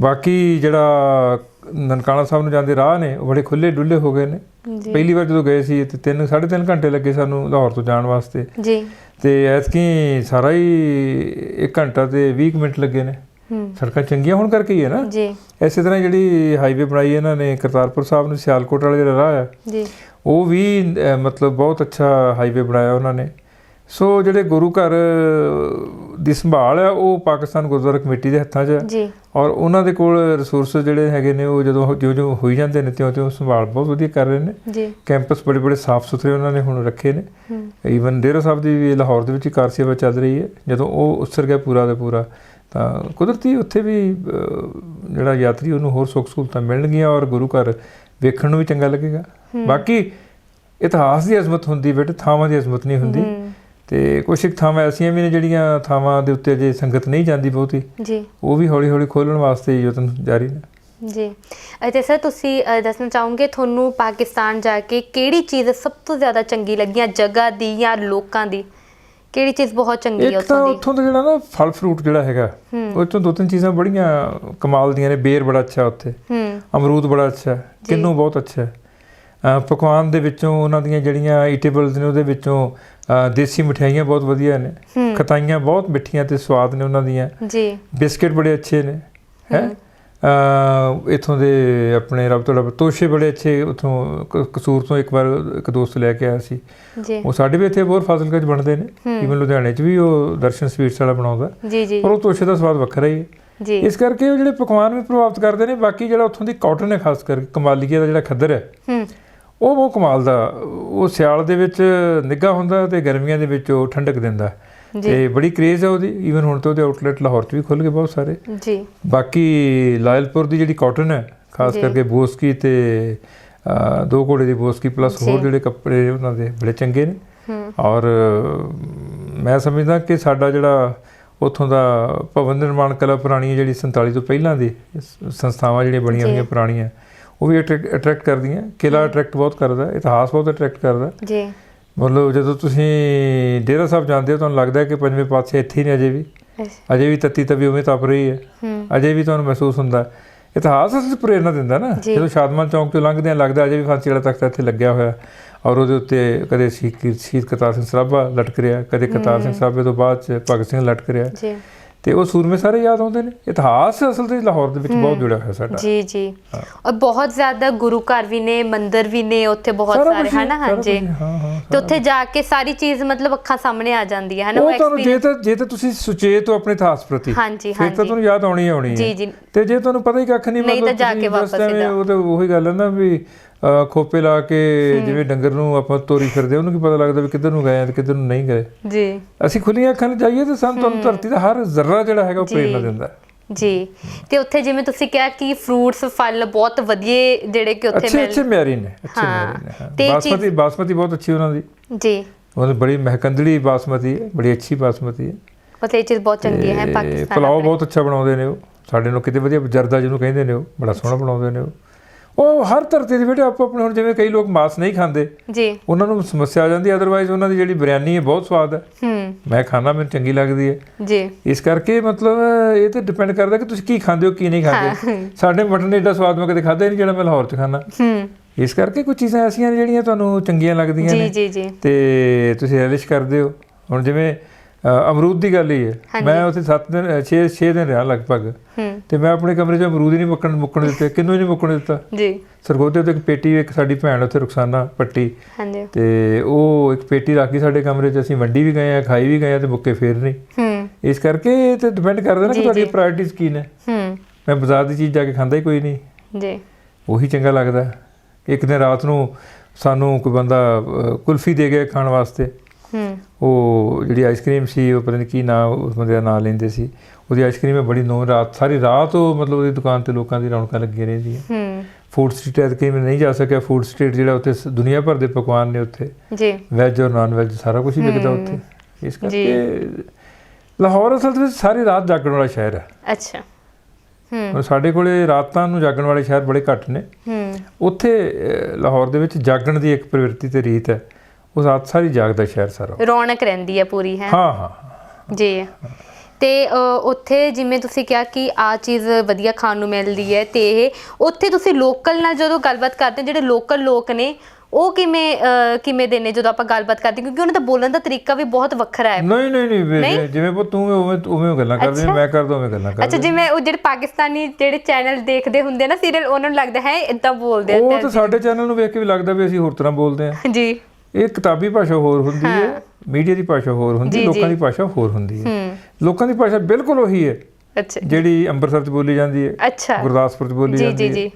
ਬਾਕੀ ਜਿਹੜਾ ਨਨਕਾਣਾ ਸਾਹਿਬ ਨੂੰ ਜਾਂਦੇ ਰਾਹ ਨੇ ਉਹ ਬੜੇ ਖੁੱਲੇ ਡੁੱਲੇ ਹੋ ਗਏ ਨੇ। ਪਹਿਲੀ ਵਾਰ ਜਦੋਂ ਗਏ ਸੀ ਤੇ 3 3.5 ਘੰਟੇ ਲੱਗੇ ਸਾਨੂੰ ਲਾਹੌਰ ਤੋਂ ਜਾਣ ਵਾਸਤੇ।
ਜੀ।
ਤੇ ਐਤਕੀ ਸਾਰਾ ਹੀ 1 ਘੰਟਾ ਤੇ 20 ਕੁ ਮਿੰਟ ਲੱਗੇ ਨੇ। ਸੜਕਾਂ ਚੰਗੀਆਂ ਹੋਣ ਕਰਕੇ ਹੀ ਹੈ ਨਾ?
ਜੀ।
ਇਸੇ ਤਰ੍ਹਾਂ ਜਿਹੜੀ ਹਾਈਵੇ ਬਣਾਈ ਇਹਨਾਂ ਨੇ ਕਰਤਾਰਪੁਰ ਸਾਹਿਬ ਨੂੰ ਸਿਆਲਕੋਟ ਵਾਲੇ ਜਿਹੜਾ ਰਾਹ ਆ
ਜੀ।
ਉਹ ਵੀ ਮਤਲਬ ਬਹੁਤ ਅੱਛਾ ਹਾਈਵੇ ਬਣਾਇਆ ਉਹਨਾਂ ਨੇ। ਸੋ ਜਿਹੜੇ ਗੁਰੂ ਘਰ ਦੀ ਸੰਭਾਲ ਆ ਉਹ ਪਾਕਿਸਤਾਨ ਗੁਰਦੁਆਰਾ ਕਮੇਟੀ ਦੇ ਹੱਥਾਂ 'ਚ ਹੈ
ਜੀ।
ਔਰ ਉਹਨਾਂ ਦੇ ਕੋਲ ਰਿਸੋਰਸ ਜਿਹੜੇ ਹੈਗੇ ਨੇ ਉਹ ਜਦੋਂ ਜਿਉਂ ਜਿਉਂ ਹੋਈ ਜਾਂਦੇ ਨੇ ਤਿਉਂ ਤਿਉਂ ਸੰਭਾਲ ਬਹੁਤ ਵਧੀਆ ਕਰ ਰਹੇ ਨੇ।
ਜੀ।
ਕੈਂਪਸ ਬੜੇ ਬੜੇ ਸਾਫ਼ ਸੁਥਰੇ ਉਹਨਾਂ ਨੇ ਹੁਣ ਰੱਖੇ ਨੇ।
ਹੂੰ।
ਈਵਨ ਡੇਰਾ ਸਾਹਿਬ ਦੀ ਵੀ ਲਾਹੌਰ ਦੇ ਵਿੱਚ ਹੀ ਕਾਰ ਸੇਵਾ ਚੱਲ ਰਹੀ ਹੈ। ਜਦੋਂ ਉਹ ਉਸਰ ਗਿਆ ਪੂਰਾ ਦਾ ਪੂਰਾ ਤਾਂ ਕੁਦਰਤੀ ਉੱਥੇ ਵੀ ਜਿਹੜਾ ਯਾਤਰੀ ਉਹਨੂੰ ਹੋਰ ਸੁੱਖ ਸਹੂਲਤਾਂ ਮਿਲਣਗੀਆਂ ਔਰ ਗੁਰੂ ਘਰ ਵੇਖਣ ਨੂੰ ਵੀ ਚੰਗਾ ਲੱਗੇਗਾ। ਬਾਕੀ ਇਤਿਹਾਸ ਦੀ ਅਜ਼ਮਤ ਹੁੰਦੀ ਬੇਟੇ ਥਾਵਾਂ ਦੀ ਅਜ਼ਮਤ ਨਹੀਂ ਹੁੰਦੀ। ਤੇ ਕੁਝ ਇੱਕ ਥਾਵਾਂ ਐਸੀਆਂ ਵੀ ਨੇ ਜਿਹੜੀਆਂ ਥਾਵਾਂ ਦੇ ਉੱਤੇ ਅਜੇ ਸੰਗਤ ਨਹੀਂ ਜਾਂਦੀ ਬਹੁਤੀ।
ਜੀ।
ਉਹ ਵੀ ਹੌਲੀ ਹੌਲੀ ਖੋਲਣ ਵਾਸਤੇ ਯਤਨ ਜਾਰੀ ਨੇ।
ਜੀ। ਅਤੇ ਸਰ ਤੁਸੀਂ ਦੱਸਣਾ ਚਾਹੋਗੇ ਤੁਹਾਨੂੰ ਪਾਕਿਸਤਾਨ ਜਾ ਕੇ ਕਿਹੜੀ ਚੀਜ਼ ਸਭ ਤੋਂ ਜ਼ਿਆਦਾ ਚੰਗੀ ਲੱਗੀ ਜਗ੍ਹਾ ਦੀ ਜਾਂ ਲੋਕਾਂ ਦੀ? ਕਿਹੜੀ ਚੀਜ਼ ਬਹੁਤ ਚੰਗੀ ਹੈ
ਇੱਕ ਤਾਂ
ਉੱਥੋਂ ਦੀ?
ਉੱਥੋਂ ਦਾ ਜਿਹੜਾ ਨਾ ਫਲ ਫਰੂਟ ਜਿਹੜਾ ਹੈਗਾ। ਉਹ ਤੋਂ ਦੋ ਤਿੰਨ ਚੀਜ਼ਾਂ ਬੜੀਆਂ ਕਮਾਲ ਦੀਆਂ ਨੇ। ਬੇਰ ਬੜਾ ਅੱਛਾ ਉੱਥੇ। ਅਮਰੂਦ ਬੜਾ ਅੱਛਾ। ਕਿੰਨੂ ਬਹੁਤ ਅੱਛਾ ਪਕਵਾਨ ਦੇ ਵਿੱਚੋਂ ਉਹਨਾਂ ਦੀਆਂ ਜਿਹੜੀਆਂ ਈਟੇਬਲਸ ਨੇ ਉਹਦੇ ਵਿੱਚੋਂ ਦੇਸੀ ਮਠਿਆਈਆਂ ਬਹੁਤ ਵਧੀਆ ਨੇ।
ਹੂੰ।
ਖਟਾਈਆਂ ਬਹੁਤ ਮਿੱਠੀਆਂ ਤੇ ਸਵਾਦ ਨੇ ਉਹਨਾਂ ਦੀਆਂ।
ਜੀ।
ਬਿਸਕਟ ਬੜੇ ਅੱਛੇ ਨੇ। ਹੂੰ। ਇਥੋਂ ਦੇ ਆਪਣੇ ਰੱਬ ਤੋਂ ਰੱਬ ਤੋਸ਼ੇ ਬੜੇ ਅੱਛੇ ਉਥੋਂ ਕਸੂਰ ਤੋਂ ਇੱਕ ਵਾਰ ਇੱਕ ਦੋਸਤ ਲੈ ਕੇ ਆਇਆ ਸੀ।
ਜੀ।
ਉਹ ਸਾਡੇ ਵੀ ਇੱਥੇ ਬਹੁਤ ਫਾਜ਼ਿਲਕਾ ਚ ਬਣਦੇ ਨੇ।
ਹੂੰ।
ਇਵਨ ਲੁਧਿਆਣੇ ਚ ਵੀ ਉਹ ਦਰਸ਼ਨ ਸਵੀਟਸ ਵਾਲਾ ਬਣਾਉਂਦਾ। ਪਰ ਉਹ ਤੋਸ਼ੇ ਦਾ ਸਵਾਦ ਵੱਖਰਾ ਹੀ ਹੈ।
ਜੀ।
ਇਸ ਕਰਕੇ ਉਹ ਜਿਹੜੇ ਪਕਵਾਨ ਵੀ ਪ੍ਰਭਾਵਿਤ ਕਰਦੇ ਨੇ ਬਾਕੀ ਜਿਹੜਾ ਉੱਥੋਂ ਦੀ ਕਾਟਨ ਹੈ ਖਾਸ ਕਰਕੇ ਕਮਾਲੀਏ ਦਾ ਜਿਹੜਾ ਖੱਦਰ ਹੈ
ਹੂੰ।
ਉਹ ਬਹੁਤ ਕਮਾਲ ਦਾ ਉਹ ਸਿਆਲ ਦੇ ਵਿੱਚ ਨਿੱਘਾ ਹੁੰਦਾ ਤੇ ਗਰਮੀਆਂ ਦੇ ਵਿੱਚ ਉਹ ਠੰਡਕ ਦਿੰਦਾ।
ਜੀ
ਤੇ ਬੜੀ ਕ੍ਰੇਜ਼ ਹੈ ਉਹਦੀ। ਈਵਨ ਹੁਣ ਤਾਂ ਉਹਦੇ ਆਊਟਲੈਟ ਲਾਹੌਰ 'ਚ ਵੀ ਖੁੱਲ ਗਏ ਬਹੁਤ ਸਾਰੇ।
ਜੀ।
ਬਾਕੀ ਲਾਇਲਪੁਰ ਦੀ ਜਿਹੜੀ ਕਾਟਨ ਹੈ ਖਾਸ। ਕਰਕੇ ਬੋਸਕੀ ਤੇ ਦੋ ਘੋੜੇ ਦੀ ਬੋਸਕੀ ਪਲੱਸ ਹੋਰ। ਜਿਹੜੇ ਕੱਪੜੇ ਉਹਨਾਂ ਦੇ ਬੜੇ ਚੰਗੇ ਨੇ। ਔਰ ਮੈਂ ਸਮਝਦਾ ਕਿ ਸਾਡਾ ਜਿਹੜਾ ਉੱਥੋਂ ਦਾ ਭਵਨ ਨਿਰਮਾਣ ਕਲਾ ਪੁਰਾਣੀ ਜਿਹੜੀ 47 ਤੋਂ ਪਹਿਲਾਂ ਦੀ ਸੰਸਥਾਵਾਂ ਜਿਹੜੀਆਂ ਬਣੀਆਂ। ਹੋਈਆਂ ਪੁਰਾਣੀਆਂ ਉਹ ਵੀ ਅਟਰੈਕਟ ਕਰਦੀਆਂ। ਕਿਲਾ ਅਟਰੈਕਟ ਬਹੁਤ ਕਰਦਾ ਇਤਿਹਾਸ ਬਹੁਤ ਅਟਰੈਕਟ ਕਰਦਾ।
ਜੀ।
ਮਤਲਬ ਜਦੋਂ ਤੁਸੀਂ ਡੇਰਾ ਸਾਹਿਬ ਜਾਂਦੇ ਹੋ ਤੁਹਾਨੂੰ ਲੱਗਦਾ ਹੈ ਕਿ ਪੰਜਵੇਂ ਪਾਤਸ਼ਾਹ ਇੱਥੇ ਹੀ ਨੇ ਅਜੇ ਵੀ। ਅਜੇ ਵੀ ਤੱਤੀ ਤਵੀ ਉਵੇਂ ਤਪ ਰਹੀ ਹੈ। ਅਜੇ ਵੀ ਤੁਹਾਨੂੰ ਮਹਿਸੂਸ ਹੁੰਦਾ। ਇਤਿਹਾਸ ਅਸਲ 'ਚ ਪ੍ਰੇਰਨਾ ਦਿੰਦਾ ਨਾ। ਜਦੋਂ ਸ਼ਾਦਮਾਨ ਚੌਂਕ ਤੋਂ ਲੰਘਦੇ ਆ ਲੱਗਦਾ ਅਜੇ ਵੀ ਫਾਂਸੀ ਵਾਲਾ ਤਖਤ ਇੱਥੇ ਲੱਗਿਆ ਹੋਇਆ ਔਰ ਉਹਦੇ ਉੱਤੇ ਕਦੇ ਸ਼ਹੀਦ ਕਰਤਾਰ ਸਿੰਘ ਸਰਾਭਾ ਲਟਕ ਰਿਹਾ ਕਦੇ ਕਰਤਾਰ ਸਿੰਘ ਸਰਾਭੇ ਤੋਂ ਬਾਅਦ ਚ ਭਗਤ ਸਿੰਘ ਲਟਕ ਰਿਹਾ
ਜੀ।
ਤੇ ਉਹ ਸੂਰਮੇ ਸਾਰੇ ਯਾਦ ਆਉਂਦੇ ਨੇ। ਇਤਿਹਾਸ ਅਸਲ ਤੇ ਲਾਹੌਰ ਦੇ ਵਿੱਚ ਬਹੁਤ ਜੁੜਿਆ ਹੋਇਆ ਸਾਡਾ।
ਜੀ ਜੀ। ਔਰ ਬਹੁਤ ਜ਼ਿਆਦਾ ਗੁਰੂ ਘਰ ਵੀ ਨੇ ਮੰਦਿਰ ਵੀ ਨੇ ਉੱਥੇ ਬਹੁਤ
ਸਾਰਾ
ਹਨਾ? ਹਾਂਜੀ। ਤੇ ਉੱਥੇ ਜਾ ਕੇ ਸਾਰੀ ਚੀਜ਼ ਮਤਲਬ ਅੱਖਾਂ ਸਾਹਮਣੇ ਆ ਜਾਂਦੀ ਹੈ ਹਨਾ?
ਉਹ ਤੁਹਾਨੂੰ ਜੇ ਤਾਂ ਜੇ ਤਾਂ ਤੁਸੀਂ ਸੁਚੇਤ ਹੋ ਆਪਣੇ ਇਤਿਹਾਸ ਪ੍ਰਤੀ
ਹਾਂਜੀ
ਫਿਰ ਤਾਂ
ਹਾਂਜੀ।
ਤੁਹਾਨੂੰ ਯਾਦ ਆਉਣੀ ਆਉਣੀ ਹੈ।
ਜੀ ਜੀ।
ਤੇ ਜੇ ਤੁਹਾਨੂੰ ਪਤਾ ਹੀ ਕੱਖ ਨਹੀਂ
ਨਹੀਂ ਤਾਂ
ਮਤਲਬ
ਜਾ ਕੇ ਵਾਪਸ।
ਉਹ ਤਾਂ ਉਹੀ ਗੱਲ ਹੈ ਨਾ ਵੀ ਖੋਪੇ ਲਾ ਕੇ ਜਿਵੇਂ ਡੰਗਰ ਨੂੰ ਆਪਾਂ ਤੋਰੀ ਫਿਰਦੇ ਉਹਨੂੰ ਕੀ ਪਤਾ ਲੱਗਦਾ ਵੀ ਕਿੱਧਰ ਨੂੰ ਗਏ ਆ ਤੇ ਕਿੱਧਰ ਨੂੰ ਨਹੀਂ ਗਏ।
ਜੀ।
ਅਸੀਂ ਖੁੱਲੀਆਂ ਅੱਖਾਂ ਨਾਲ ਜਾਈਏ ਤੇ ਸਾਨੂੰ ਤੁਹਾਨੂੰ ਧਰਤੀ ਦਾ ਹਰ ਜ਼ਰਰਾ ਜਿਹੜਾ ਹੈਗਾ ਉਹ
ਜੀ।
ਪ੍ਰੇਰਨਾ ਦਿੰਦਾ ਹੈ।
ਜੀ। ਤੇ ਉੱਥੇ ਜਿਵੇਂ ਤੁਸੀਂ ਕਿਹਾ ਕਿ ਫਰੂਟਸ ਫਲ ਬਹੁਤ ਵਧੀਆ ਜਿਹੜੇ ਕਿ ਉੱਥੇ
ਅੱਛੇ
ਮਿਲ
ਅੱਛੇ ਮਿਆਰੀ ਨੇ ਅੱਛੇ। ਮਿਆਰੀ ਨੇ ਬਾਸਮਤੀ ਬਾਸਮਤੀ ਬਹੁਤ ਅੱਛੀ ਉਹਨਾਂ ਦੀ।
ਜੀ।
ਉਹ ਬੜੀ ਮਹਿਕੰਦੜੀ ਬਾਸਮਤੀ ਹੈ ਬੜੀ ਅੱਛੀ ਬਾਸਮਤੀ ਹੈ।
ਉੱਥੇ ਇਹ ਚੀਜ਼ ਬਹੁਤ ਚੰਗੀ ਹੈ ਪਾਕਿਸਤਾਨ
ਪੁਲਾਓ। ਬਹੁਤ ਅੱਛਾ ਬਣਾਉਂਦੇ ਨੇ ਉਹ। ਸਾਡੇ ਨੂੰ ਕਿਤੇ ਵਧੀਆ ਜਰਦਾ ਜਿਹਨੂੰ ਕਹਿੰਦੇ ਨੇ ਉਹ ਬੜਾ ਸੋਹਣਾ ਬਣਾਉਂਦੇ ਨੇ ਉਹ। ਉਹ ਹਰ ਧਰਤੀ ਦੇ ਬੇਟੇ ਆਪੋ ਆਪਣੇ ਹੁਣ ਜਿਵੇਂ ਕਈ ਲੋਕ ਮਾਸ ਨਹੀਂ ਖਾਂਦੇ
ਜੀ।
ਉਹਨਾਂ ਨੂੰ ਸਮੱਸਿਆ ਆ ਜਾਂਦੀ ਅਦਰਵਾਈਜ਼ ਉਹਨਾਂ ਦੀ ਜਿਹੜੀ ਬਿਰਿਆਨੀ ਹੈ ਬਹੁਤ ਸਵਾਦ ਹੈ।
ਹੂੰ।
ਮੈਂ ਖਾਣਾ ਮੈਨੂੰ ਚੰਗੀ ਲੱਗਦੀ ਹੈ।
ਜੀ।
ਇਸ ਕਰਕੇ ਮਤਲਬ ਇਹ ਤੇ ਡਿਪੈਂਡ ਕਰਦਾ ਕਿ ਤੁਸੀਂ ਕੀ ਖਾਂਦੇ ਹੋ ਕੀ ਨਹੀਂ ਖਾਂਦੇ। ਸਾਡੇ ਮਟਨ ਏਡਾ ਸਵਾਦ ਮੈਂ ਕਦੇ ਹੀ ਨਹੀਂ ਜਿਹੜਾ ਮੈਂ ਲਾਹੌਰ 'ਚ ਖਾਣਾ
ਹੂੰ।
ਇਸ ਕਰਕੇ ਕੁਝ ਚੀਜ਼ਾਂ ਐਸੀਆਂ ਨੇ ਜਿਹੜੀਆਂ ਤੁਹਾਨੂੰ ਚੰਗੀਆਂ ਲੱਗਦੀਆਂ
ਜੀ
ਨੇ
ਜੀ ਜੀ।
ਤੇ ਤੁਸੀਂ ਰਿਲਿਸ਼ ਕਰਦੇ ਹੋ। ਹੁਣ ਜਿਵੇਂ ਅਮਰੂਦ ਦੀ ਗੱਲ ਹੀ। ਹੈ ਮੈਂ ਉੱਥੇ 7 ਦਿਨ 6 6 ਦਿਨ ਰਿਹਾ ਲਗਭਗ। ਤੇ ਮੈਂ ਆਪਣੇ ਕਮਰੇ 'ਚ ਅਮਰੂਦ ਹੀ ਨਹੀਂ ਮੁੱਕਣ ਮੁੱਕਣ ਦਿੱਤੇ। ਕਿੰਨੂੰ ਹੀ ਨਹੀਂ ਮੁੱਕਣ ਦਿੱਤਾ?
ਜੀ।
ਸਰਗੋਦੇ ਤੇ ਇੱਕ ਪੇਟੀ ਇੱਕ ਸਾਡੀ ਭੈਣ ਉੱਥੇ ਰੁਖਸਾਨਾ ਪੱਟੀ।
ਹਾਂਜੀ।
ਤੇ ਉਹ ਇੱਕ ਪੇਟੀ ਰੱਖੀ ਸਾਡੇ ਕਮਰੇ 'ਚ। ਅਸੀਂ ਵੰਡੀ ਵੀ ਗਏ ਆ ਖਾਈ ਵੀ ਗਏ ਆ ਤੇ ਮੁੱਕੇ ਫੇਰ ਨਹੀਂ।
ਹੂੰ।
ਇਸ ਕਰਕੇ ਇਹ ਤੇ ਡਿਪੈਂਡ ਕਰਦਾ ਨਾ ਕਿ ਤੁਹਾਡੀ ਪ੍ਰਾਇੋਰਟੀਜ਼ ਕੀ ਨੇ।
ਹੂੰ।
ਮੈਂ ਬਾਜ਼ਾਰ ਦੀ ਚੀਜ਼ ਜਾ ਕੇ ਖਾਂਦਾ ਹੀ ਕੋਈ ਨਹੀਂ।
ਜੀ।
ਉਹੀ ਚੰਗਾ ਲੱਗਦਾ। ਇੱਕ ਦਿਨ ਰਾਤ ਨੂੰ ਸਾਨੂੰ ਕੋਈ ਬੰਦਾ ਕੁਲਫੀ ਦੇ ਗਿਆ ਖਾਣ ਵਾਸਤੇ।
ਹੂੰ।
ਉਹ ਜਿਹੜੀ ਆਈਸਕ੍ਰੀਮ ਸੀ ਉਹ ਪਤਾ ਨਹੀਂ ਕੀ ਨਾਂ ਉਸ ਬੰਦੇ ਦਾ ਨਾਂ ਲੈਂਦੇ ਸੀ। ਉਹਦੀ ਆਈਸਕ੍ਰੀਮ ਹੈ ਬੜੀ ਨੋ ਰਾਤ ਸਾਰੀ ਰਾਤ ਉਹ ਮਤਲਬ ਉਹਦੀ ਦੁਕਾਨ ਤੇ ਲੋਕਾਂ ਦੀ ਰੌਣਕਾਂ ਲੱਗੀਆਂ ਰਹਿੰਦੀਆਂ।
ਹੂੰ।
ਫੂਡ ਸਟਰੀਟ ਐਤਕੀ ਮੈਂ ਨਹੀਂ ਜਾ ਸਕਿਆ। ਫੂਡ ਸਟਰੀਟ ਜਿਹੜਾ ਉੱਥੇ ਦੁਨੀਆ ਭਰ ਦੇ ਪਕਵਾਨ ਨੇ ਉੱਥੇ।
ਜੀ।
ਵੈਜ ਔਰ ਨਾਨ ਵੈਜ ਸਾਰਾ ਕੁਝ ਹੀ ਵਿਕਦਾ ਉੱਥੇ। ਇਸ ਕਰਕੇ ਲਾਹੌਰ ਅਸਲ ਵਿੱਚ ਸਾਰੀ ਰਾਤ ਜਾਗਣ ਵਾਲਾ ਸ਼ਹਿਰ ਹੈ।
ਅੱਛਾ। ਹੂੰ।
ਸਾਡੇ ਕੋਲੇ ਰਾਤਾਂ ਨੂੰ ਜਾਗਣ ਵਾਲੇ ਸ਼ਹਿਰ ਬੜੇ ਘੱਟ ਨੇ।
ਹੂੰ।
ਉੱਥੇ ਲਾਹੌਰ ਦੇ ਵਿੱਚ ਜਾਗਣ ਦੀ ਇੱਕ ਪ੍ਰਵਿਰਤੀ ਤੇ ਰੀਤ ਹੈ। ਉਹ ਰਾਤ ਸਾਰੀ ਜਾਗਦਾ ਸ਼ਹਿਰ ਸਾਰਾ।
ਰੌਣਕ ਰਹਿੰਦੀ ਹੈ ਪੂਰੀ ਹੈ?
ਹਾਂ ਹਾਂ।
ਜੀ। ਤੇ ਉੱਥੇ ਜਿਵੇਂ ਤੁਸੀਂ ਕਿਹਾ ਕਿ ਆ ਚੀਜ਼ ਵਧੀਆ ਖਾਣ ਨੂੰ ਮਿਲਦੀ ਹੈ ਤੇ ਇਹ ਉੱਥੇ ਤੁਸੀਂ ਲੋਕਲ ਨਾਲ ਜਦੋਂ ਗੱਲਬਾਤ ਕਰਦੇ ਜਿਹੜੇ ਲੋਕਲ ਲੋਕ ਨੇ ਉਹ ਕਿਵੇਂ ਕਿਵੇਂ ਦੇ ਨੇ ਜਦੋਂ ਆਪਾਂ ਗੱਲਬਾਤ ਕਰਦੇ? ਕਿਉਂਕਿ ਉਹਨਾਂ ਦਾ ਬੋਲਣ ਦਾ ਤਰੀਕਾ ਵੀ ਬਹੁਤ ਵੱਖਰਾ ਹੈ।
ਨਹੀਂ ਨਹੀਂ ਨਹੀਂ ਜਿਵੇਂ ਪੁੱਤ ਤੂੰ ਉਵੇਂ ਉਵੇਂ ਉਹ ਗੱਲਾਂ ਕਰਦੇ ਮੈਂ ਕਰਦਾ ਉਵੇਂ ਗੱਲਾਂ
ਅੱਛਾ
ਕਰਦਾ
ਜਿਵੇਂ ਉਹ ਜਿਹੜੇ ਪਾਕਿਸਤਾਨੀ ਜਿਹੜੇ ਚੈਨਲ ਦੇਖਦੇ ਹੁੰਦੇ ਨਾ ਸੀਰੀਅਲ ਉਹਨਾਂ ਨੂੰ ਲੱਗਦਾ ਹੈ ਇਦਾਂ ਬੋਲਦੇ
ਉਹ
ਆ
ਤਾਂ ਸਾਡੇ ਚੈਨਲ ਨੂੰ ਵੇਖ ਕੇ ਵੀ ਲੱਗਦਾ ਵੀ ਅਸੀਂ ਹੋਰ ਤਰ੍ਹਾਂ ਬੋਲਦੇ ਹਾਂ
ਜੀ।
ਇਹ ਕਿਤਾਬੀ ਭਾਸ਼ਾ ਹੋਰ ਹੁੰਦੀ ਹੈ ਮੀਡੀਆ ਦੀ ਭਾਸ਼ਾ ਹੋਰ ਹੁੰਦੀ ਹੈ ਲੋਕਾਂ ਦੀ ਭਾਸ਼ਾ ਹੋਰ ਹੁੰਦੀ ਹੈ। ਲੋਕਾਂ ਦੀ ਭਾਸ਼ਾ ਬਿਲਕੁਲ ਉਹੀ ਹੈ
ਅੱਛਾ।
ਜਿਹੜੀ ਅੰਮ੍ਰਿਤਸਰ 'ਚ ਬੋਲੀ ਜਾਂਦੀ ਹੈ
ਅੱਛਾ।
ਗੁਰਦਾਸਪੁਰ 'ਚ ਬੋਲੀ
ਜੀ
ਜਾਂਦੀ
ਜੀ
ਹੈ।
ਜੀ।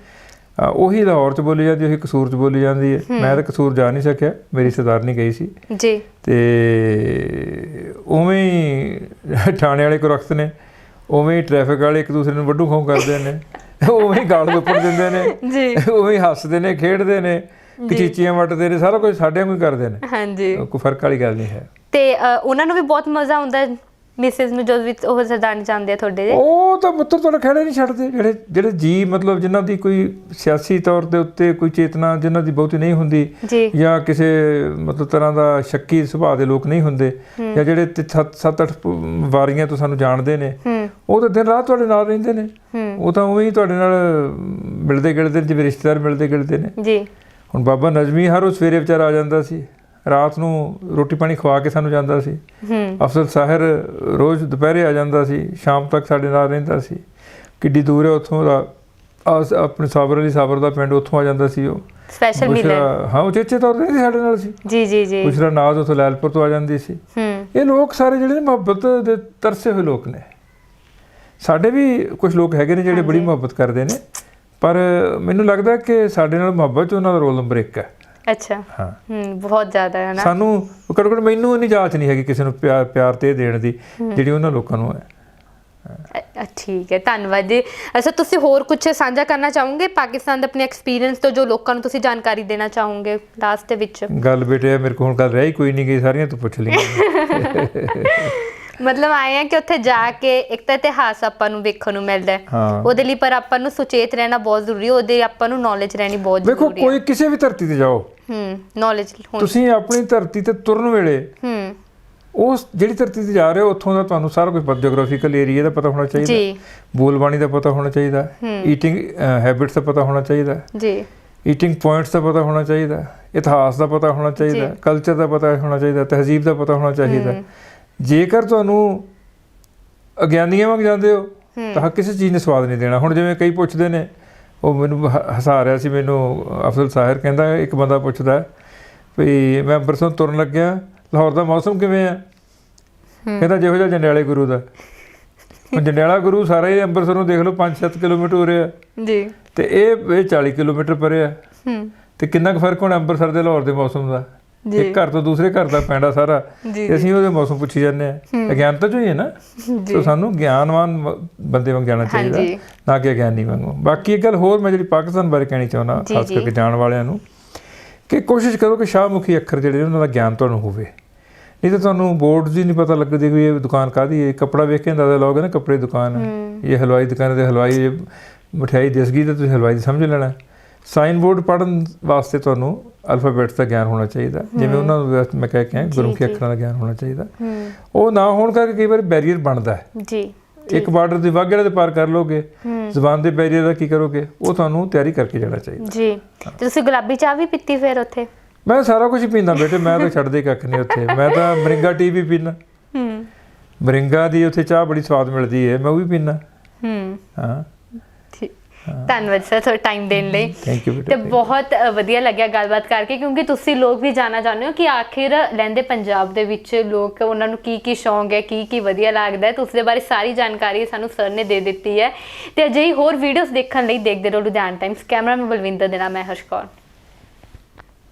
ਆ, ਉਹੀ ਲਾਹੌਰ 'ਚ ਬੋਲੀ ਜਾਂਦੀ ਹੈ ਉਹੀ ਕਸੂਰ 'ਚ ਬੋਲੀ ਜਾਂਦੀ ਹੈ। ਮੈਂ ਤਾਂ ਕਸੂਰ ਜਾ ਨਹੀਂ ਸਕਿਆ ਮੇਰੀ ਸਰਦਾਰਨੀ ਗਈ ਸੀ।
ਜੀ।
ਤੇ ਉਵੇਂ ਹੀ ਥਾਣੇ ਵਾਲੇ ਕੁਰਖਤ ਨੇ ਉਵੇਂ ਹੀ ਟ੍ਰੈਫਿਕ ਵਾਲੇ ਇੱਕ ਦੂਸਰੇ ਨੂੰ ਵੱਡੂ ਖਾਉ ਕਰਦੇ ਨੇ ਉਵੇਂ ਹੀ ਗਾਲ ਗੁੱਪੜ ਦਿੰਦੇ ਨੇ
ਜੀ।
ਉਵੇਂ ਹੀ ਹੱਸਦੇ ਨੇ ਖੇਡਦੇ ਨੇ। ਕਚੀਚੀਆਂ ਵੱਟਦੇ ਨੇ ਸਾਰਾ ਕੁਝ ਸਾਡੇ ਵਾਂਗੂ ਹੀ ਕਰਦੇ ਨੇ।
ਹਾਂਜੀ।
ਕੋਈ ਫ਼ਰਕ ਵਾਲੀ ਗੱਲ ਨਹੀਂ ਹੈ।
ਤੇ ਉਹਨਾਂ ਨੂੰ ਵੀ ਬਹੁਤ ਮਜ਼ਾ ਆਉਂਦਾ ਮਿਸਿਸ ਨੂੰ ਜਦੋਂ ਵੀ ਉਹ ਸਰਦਾਰਨੀ ਜਾਂਦੇ ਆ ਤੁਹਾਡੇ ਦੇ?
ਉਹ ਤਾਂ ਮਿੱਤਰ ਤੁਹਾਡਾ ਖੜੇ ਨਹੀਂ ਛੱਡਦੇ ਜਿਹੜੇ ਜਿਹੜੇ ਜੀ ਮਤਲਬ ਜਿਨ੍ਹਾਂ ਦੀ ਕੋਈ ਸਿਆਸੀ ਤੌਰ ਦੇ ਉੱਤੇ ਕੋਈ ਚੇਤਨਾ ਜਿਨ੍ਹਾਂ ਦੀ ਬਹੁਤੀ ਨਹੀਂ ਹੁੰਦੀ
ਜੀ।
ਕਿਸੇ ਮਤਲਬ ਤਰ੍ਹਾਂ ਦਾ ਸ਼ੱਕੀ ਸੁਭਾਅ ਦੇ ਲੋਕ ਨਹੀਂ ਹੁੰਦੇ ਜਾਂ ਜਿਹੜੇ 7-8 ਵਾਰੀਆਂ ਤੋਂ ਸਾਨੂੰ ਜਾਣਦੇ ਨੇ ਉਹ ਤਾਂ ਦਿਨ ਰਾਤ ਤੁਹਾਡੇ ਨਾਲ ਰਹਿੰਦੇ ਨੇ। ਉਹ ਤਾਂ ਉਵੇਂ ਹੀ ਤੁਹਾਡੇ ਨਾਲ ਮਿਲਦੇ ਗਿਲਦੇ ਜਿਵੇਂ ਰਿਸ਼ਤੇਦਾਰ ਮਿਲਦੇ ਗਿਲਦੇ ਨੇ।
ਜੀ।
ਹੁਣ ਬਾਬਾ ਨਜ਼ਮੀ ਹਰ ਉਹ ਸਵੇਰੇ ਵਿਚਾਰ ਆ ਜਾਂਦਾ ਸੀ ਰਾਤ ਨੂੰ ਰੋਟੀ ਪਾਣੀ ਖਵਾ ਕੇ ਸਾਨੂੰ ਜਾਂਦਾ ਸੀ। ਅਫਸਰ ਸਾਹਿਰ ਰੋਜ਼ ਦੁਪਹਿਰੇ ਆ ਜਾਂਦਾ ਸੀ ਸ਼ਾਮ ਤੱਕ ਸਾਡੇ ਨਾਲ ਰਹਿੰਦਾ ਸੀ। ਕਿੱਡੀ ਦੂਰ ਹੈ ਉੱਥੋਂ ਦਾ ਆਸ- ਆਪਣੇ ਸਾਬਰ ਅਲੀ ਸਾਬਰ ਦਾ ਪਿੰਡ ਉੱਥੋਂ ਆ ਜਾਂਦਾ ਸੀ ਉਹ।
ਸਪੈਸ਼ਲ ਮਿਲਣ
ਹਾਂ ਉਹ ਚੇਚੇ ਤੌਰ ਤੇ ਸਾਡੇ ਨਾਲ ਸੀ।
ਜੀ ਜੀ ਜੀ।
ਬੁਸ਼ਰਾ ਨਾਜ਼ ਉੱਥੋਂ ਲੈਲਪੁਰ ਤੋਂ ਆ ਜਾਂਦੀ ਸੀ। ਇਹ ਲੋਕ ਸਾਰੇ ਜਿਹੜੇ ਨੇ ਮੁਹੱਬਤ ਦੇ ਤਰਸੇ ਹੋਏ ਲੋਕ ਨੇ। ਸਾਡੇ ਵੀ ਕੁਝ ਲੋਕ ਹੈਗੇ ਨੇ ਜਿਹੜੇ ਬੜੀ ਮੁਹੱਬਤ ਕਰਦੇ ਨੇ। ਪਰ ਮੈਨੂੰ ਲੱਗਦਾ ਕਿ ਸਾਡੇ ਨਾਲ ਮੁਹੱਬਤ 'ਚ ਉਹਨਾਂ ਦਾ ਰੋਲ ਨੰਬਰ 1 ਹੈ।
ਅੱਛਾ।
ਹਾਂ।
ਹੂੰ ਬਹੁਤ ਜ਼ਿਆਦਾ ਹੈ ਨਾ।
ਸਾਨੂੰ ਘੱਟੋ ਘੱਟ ਮੈਨੂੰ ਇੰਨੀ ਜਾਂਚ ਨਹੀਂ ਹੈਗੀ ਕਿਸੇ ਨੂੰ ਪਿਆਰ ਪਿਆਰ ਤੇ ਦੇਣ ਦੀ ਜਿਹੜੀ ਉਹਨਾਂ ਲੋਕਾਂ ਨੂੰ ਹੈ।
ਠੀਕ ਹੈ ਧੰਨਵਾਦ ਜੀ। ਅੱਛਾ ਤੁਸੀਂ ਹੋਰ ਕੁਝ ਸਾਂਝਾ ਕਰਨਾ ਚਾਹੋਗੇ? ਪਾਕਿਸਤਾਨ ਦੇ ਆਪਣੇ ਐਕਸਪੀਰੀਅੰਸ ਤੋਂ ਜੋ ਲੋਕਾਂ ਨੂੰ ਤੁਸੀਂ ਜਾਣਕਾਰੀ ਦੇਣਾ ਚਾਹੋਗੇ ਲਾਸਟ ਦੇ ਵਿੱਚ?
ਗੱਲ ਬੇਟੇ ਮੇਰੇ ਕੋਲ ਹੁਣ ਗੱਲ ਰਹਿ ਕੋਈ ਨਹੀਂ ਗਈ ਸਾਰੀਆਂ ਤੂੰ ਪੁੱਛ ਲਈ [laughs]
ਮਤਲਬ ਆਏ ਆ ਕਿ ਉੱਥੇ ਜਾ ਕੇ ਇੱਕ ਤਾਂ ਇਤਿਹਾਸ ਆਪਾਂ ਨੂੰ ਵੇਖਣ ਨੂੰ ਮਿਲਦਾ ਹੈ।
ਹਾਂ।
ਉਹਦੇ ਲਈ ਪਰ ਆਪਾਂ ਨੂੰ ਸੁਚੇਤ ਰਹਿਣਾ ਬਹੁਤ ਜ਼ਰੂਰੀ ਹੈ ਉਹਦੇ ਆਪਾਂ ਨੂੰ ਨੌਲੇਜ ਰਹਿਣੀ ਬਹੁਤ
ਵੇਖੋ
ਜ਼ਰੂਰੀ ਹੈ।
ਕੋਈ ਕਿਸੇ ਵੀ ਧਰਤੀ ਤੇ ਜਾਓ।
ਹੂੰ ਨੌਲੇਜ ਹੁਣ।
ਤੁਸੀਂ ਆਪਣੀ ਧਰਤੀ ਤੇ ਤੁਰਨ ਵੇਲੇ
ਹੂੰ।
ਉਸ ਜਿਹੜੀ ਧਰਤੀ ਤੇ ਜਾ ਰਹੇ ਹੋ ਉੱਥੋਂ ਦਾ ਤੁਹਾਨੂੰ ਸਾਰਾ ਕੁਝ ਪਤਾ ਜੀਓਗ੍ਰਾਫੀਕਲ ਏਰੀਆ ਦਾ ਪਤਾ ਹੋਣਾ ਚਾਹੀਦਾ
ਜੀ।
ਬੋਲਬਾਣੀ ਦਾ ਪਤਾ ਹੋਣਾ ਚਾਹੀਦਾ ਈਟਿੰਗ ਹੈਬਿਟਸ ਦਾ ਪਤਾ ਹੋਣਾ ਚਾਹੀਦਾ
ਜੀ।
ਈਟਿੰਗ ਪੁਆਇੰਟਸ ਦਾ ਪਤਾ ਹੋਣਾ ਚਾਹੀਦਾ ਇਤਿਹਾਸ ਦਾ ਪਤਾ ਹੋਣਾ ਚਾਹੀਦਾ ਕਲਚਰ ਦਾ ਪਤਾ ਹੋਣਾ ਚਾਹੀਦਾ ਤਹਿਜ਼ੀਬ ਦਾ ਪਤਾ ਹੋਣਾ ਚਾਹੀਦਾ ਜੇਕਰ ਤੁਹਾਨੂੰ ਅਗਿਆਨੀਆਂ ਵਾਂਗ ਜਾਂਦੇ ਹੋ ਤਾਂ ਕਿਸੇ ਚੀਜ਼ ਨੇ ਸਵਾਦ ਨਹੀਂ ਦੇਣਾ। ਹੁਣ ਜਿਵੇਂ ਕਈ ਪੁੱਛਦੇ ਨੇ ਉਹ ਮੈਨੂੰ ਹਸਾ ਰਿਹਾ ਸੀ ਮੈਨੂੰ ਅਫਜ਼ਲ ਸਾਹਿਰ ਕਹਿੰਦਾ ਇੱਕ ਬੰਦਾ ਪੁੱਛਦਾ ਵੀ ਮੈਂ ਅੰਮ੍ਰਿਤਸਰ ਤੁਰਨ ਲੱਗਿਆ ਲਾਹੌਰ ਦਾ ਮੌਸਮ ਕਿਵੇਂ ਆ ਕਹਿੰਦਾ ਜਿਹੋ ਜਿਹਾ ਜੰਡਿਆਲੇ ਗੁਰੂ ਦਾ। ਹੁਣ ਜੰਡਿਆਲਾ ਗੁਰੂ ਸਾਰਾ ਹੀ ਅੰਮ੍ਰਿਤਸਰ ਨੂੰ ਦੇਖ ਲਓ 5-7 ਕਿਲੋਮੀਟਰ ਹੋ ਰਿਹਾ
ਜੀ।
ਤੇ ਇਹ ਇਹ 40 ਕਿਲੋਮੀਟਰ ਪਰੇ ਆ।
ਹੂੰ।
ਤੇ ਕਿੰਨਾ ਕੁ ਫ਼ਰਕ ਹੋਣਾ ਅੰਮ੍ਰਿਤਸਰ ਦੇ ਲਾਹੌਰ ਦੇ ਮੌਸਮ ਦਾ। ਇੱਕ ਘਰ ਤੋਂ ਦੂਸਰੇ ਘਰ ਦਾ ਪੈਂਡਾ ਸਾਰਾ।
ਜੀ,
ਤੇ ਅਸੀਂ ਉਹਦੇ ਮੌਸਮ ਪੁੱਛੀ ਜਾਂਦੇ ਆ ਅਗਿਆਨਤਾ ਚੋਂ ਹੀ ਹੈ ਨਾ। ਸੋ ਸਾਨੂੰ ਗਿਆਨਵਾਨ ਬੰਦੇ ਵਾਂਗ ਜਾਣਾ ਚਾਹੀਦਾ। ਨਾ ਕਿ ਅਗਿਆਨੀ ਵਾਂਗੂ। ਬਾਕੀ ਇੱਕ ਗੱਲ ਹੋਰ ਮੈਂ ਜਿਹੜੀ ਪਾਕਿਸਤਾਨ ਬਾਰੇ ਕਹਿਣੀ ਚਾਹੁੰਦਾ
ਜੀ,
ਖਾਸ
ਜੀ।
ਕਰਕੇ ਜਾਣ ਵਾਲਿਆਂ ਨੂੰ ਕਿ ਕੋਸ਼ਿਸ਼ ਕਰੋ ਕਿ ਸ਼ਾਹਮੁਖੀ ਅੱਖਰ ਜਿਹੜੇ ਨੇ ਉਹਨਾਂ ਦਾ ਗਿਆਨ ਤੁਹਾਨੂੰ ਹੋਵੇ। ਨਹੀਂ ਤਾਂ ਤੁਹਾਨੂੰ ਬੋਰਡਸ ਹੀ ਨਹੀਂ ਪਤਾ ਲੱਗਦੇ ਵੀ ਇਹ ਦੁਕਾਨ ਕਾਦੀ ਹੈ। ਕੱਪੜਾ ਵੇਖ ਕੇ ਅੰਦਾਜ਼ਾ ਲਾਓਗੇ ਨਾ ਕੱਪੜੇ ਦੀ ਦੁਕਾਨ ਹੈ। ਇਹ ਹਲਵਾਈ ਦੁਕਾਨ ਤੇ ਹਲਵਾਈ ਮਠਿਆਈ ਦਿਸ ਗਈ ਤਾਂ ਤੁਸੀਂ ਹਲਵਾਈ ਦੀ ਸਮਝ ਲੈਣਾ। ਸਾਈਨ ਬੋਰਡ ਪੜਨ ਵਾਸਤੇ ਤੁਹਾਨੂੰ ਅਲਫਾਬੈਟਸ ਦਾ ਗਿਆਨ ਹੋਣਾ ਚਾਹੀਦਾ। ਜਿਵੇਂ ਉਹਨਾਂ ਨੂੰ ਮੈਂ ਕਹਿ ਕੇ ਆਇਆ, ਗੁਰੂ ਕੀ
ਜੀ।
ਅੱਖਰਾਂ ਦਾ ਗਿਆਨ ਹੋਣਾ ਚਾਹੀਦਾ। ਉਹ ਨਾ ਹੋਣ ਕਰਕੇ ਕਈ ਵਾਰ ਬੈਰੀਅਰ ਬਣਦਾ ਹੈ।
ਜੀ
ਇੱਕ ਬਾਰਡਰ ਦੀ ਵਾਗੇੜਾ ਦੇ ਪਾਰ ਕਰ ਲੋਗੇ ਜ਼ਬਾਨ ਦੇ ਬੈਰੀਅਰ ਦਾ ਕੀ ਕਰੋਗੇ ਉਹ ਤੁਹਾਨੂੰ ਤਿਆਰੀ ਕਰਕੇ ਜਾਣਾ ਚਾਹੀਦਾ।
ਜੀ। ਤੇ ਤੁਸੀਂ ਗੁਲਾਬੀ ਚਾਹ ਵੀ ਪੀਤੀ ਫਿਰ ਉੱਥੇ?
ਮੈਂ ਸਾਰਾ ਕੁਝ ਪੀਂਦਾ ਬੇਟੇ ਮੈਂ ਤਾਂ ਛੱਡਦੇ ਕੱਖ ਨਹੀਂ ਉੱਥੇ। ਮੈਂ ਤਾਂ ਮਰਿੰਗਾ ਟੀ ਵੀ ਪੀਣਾ
ਹੂੰ।
ਮਰਿੰਗਾ ਦੀ ਉੱਥੇ ਚਾਹ ਬੜੀ ਸਵਾਦ ਮਿਲਦੀ ਹੈ ਮੈਂ ਉਹ ਵੀ ਪੀਣਾ
ਹੂੰ।
ਹਾਂ।
ਧੰਨਵਾਦ ਸਰ ਤੁਹਾਡਾ ਟਾਈਮ ਦੇਣ ਲਈ।
ਥੈਂਕ ਯੂ
ਤੇ ਬਹੁਤ ਵਧੀਆ ਲੱਗਿਆ ਗੱਲਬਾਤ ਕਰਕੇ ਕਿਉਂਕਿ ਤੁਸੀਂ ਲੋਕ ਵੀ ਜਾਣਾ ਚਾਹੁੰਦੇ ਹੋ ਕਿ ਆਖਿਰ ਲਹਿੰਦੇ ਪੰਜਾਬ ਦੇ ਵਿੱਚ ਲੋਕ ਉਹਨਾਂ ਨੂੰ ਕੀ ਕੀ ਸ਼ੌਂਕ ਹੈ ਕੀ ਕੀ ਵਧੀਆ ਲੱਗਦਾ ਹੈ ਤੁਸੀਂ ਦੇ ਬਾਰੇ ਸਾਰੀ ਜਾਣਕਾਰੀ ਸਾਨੂੰ ਸਰ ਨੇ ਦੇ ਦਿੱਤੀ ਹੈ। ਤੇ ਅਜਿਹੀ ਹੋਰ ਵੀਡੀਓਜ਼ ਦੇਖਣ ਲਈ ਦੇਖਦੇ ਰਹੋ ਲੁਧਿਆਣਾ ਟਾਈਮਸ ਕੈਮਰਾਮੈਨ ਬਲਵਿੰਦਰ ਦੇ ਨਾਲ ਮੈਂ ਹਰਸ਼ ਕੌਰ।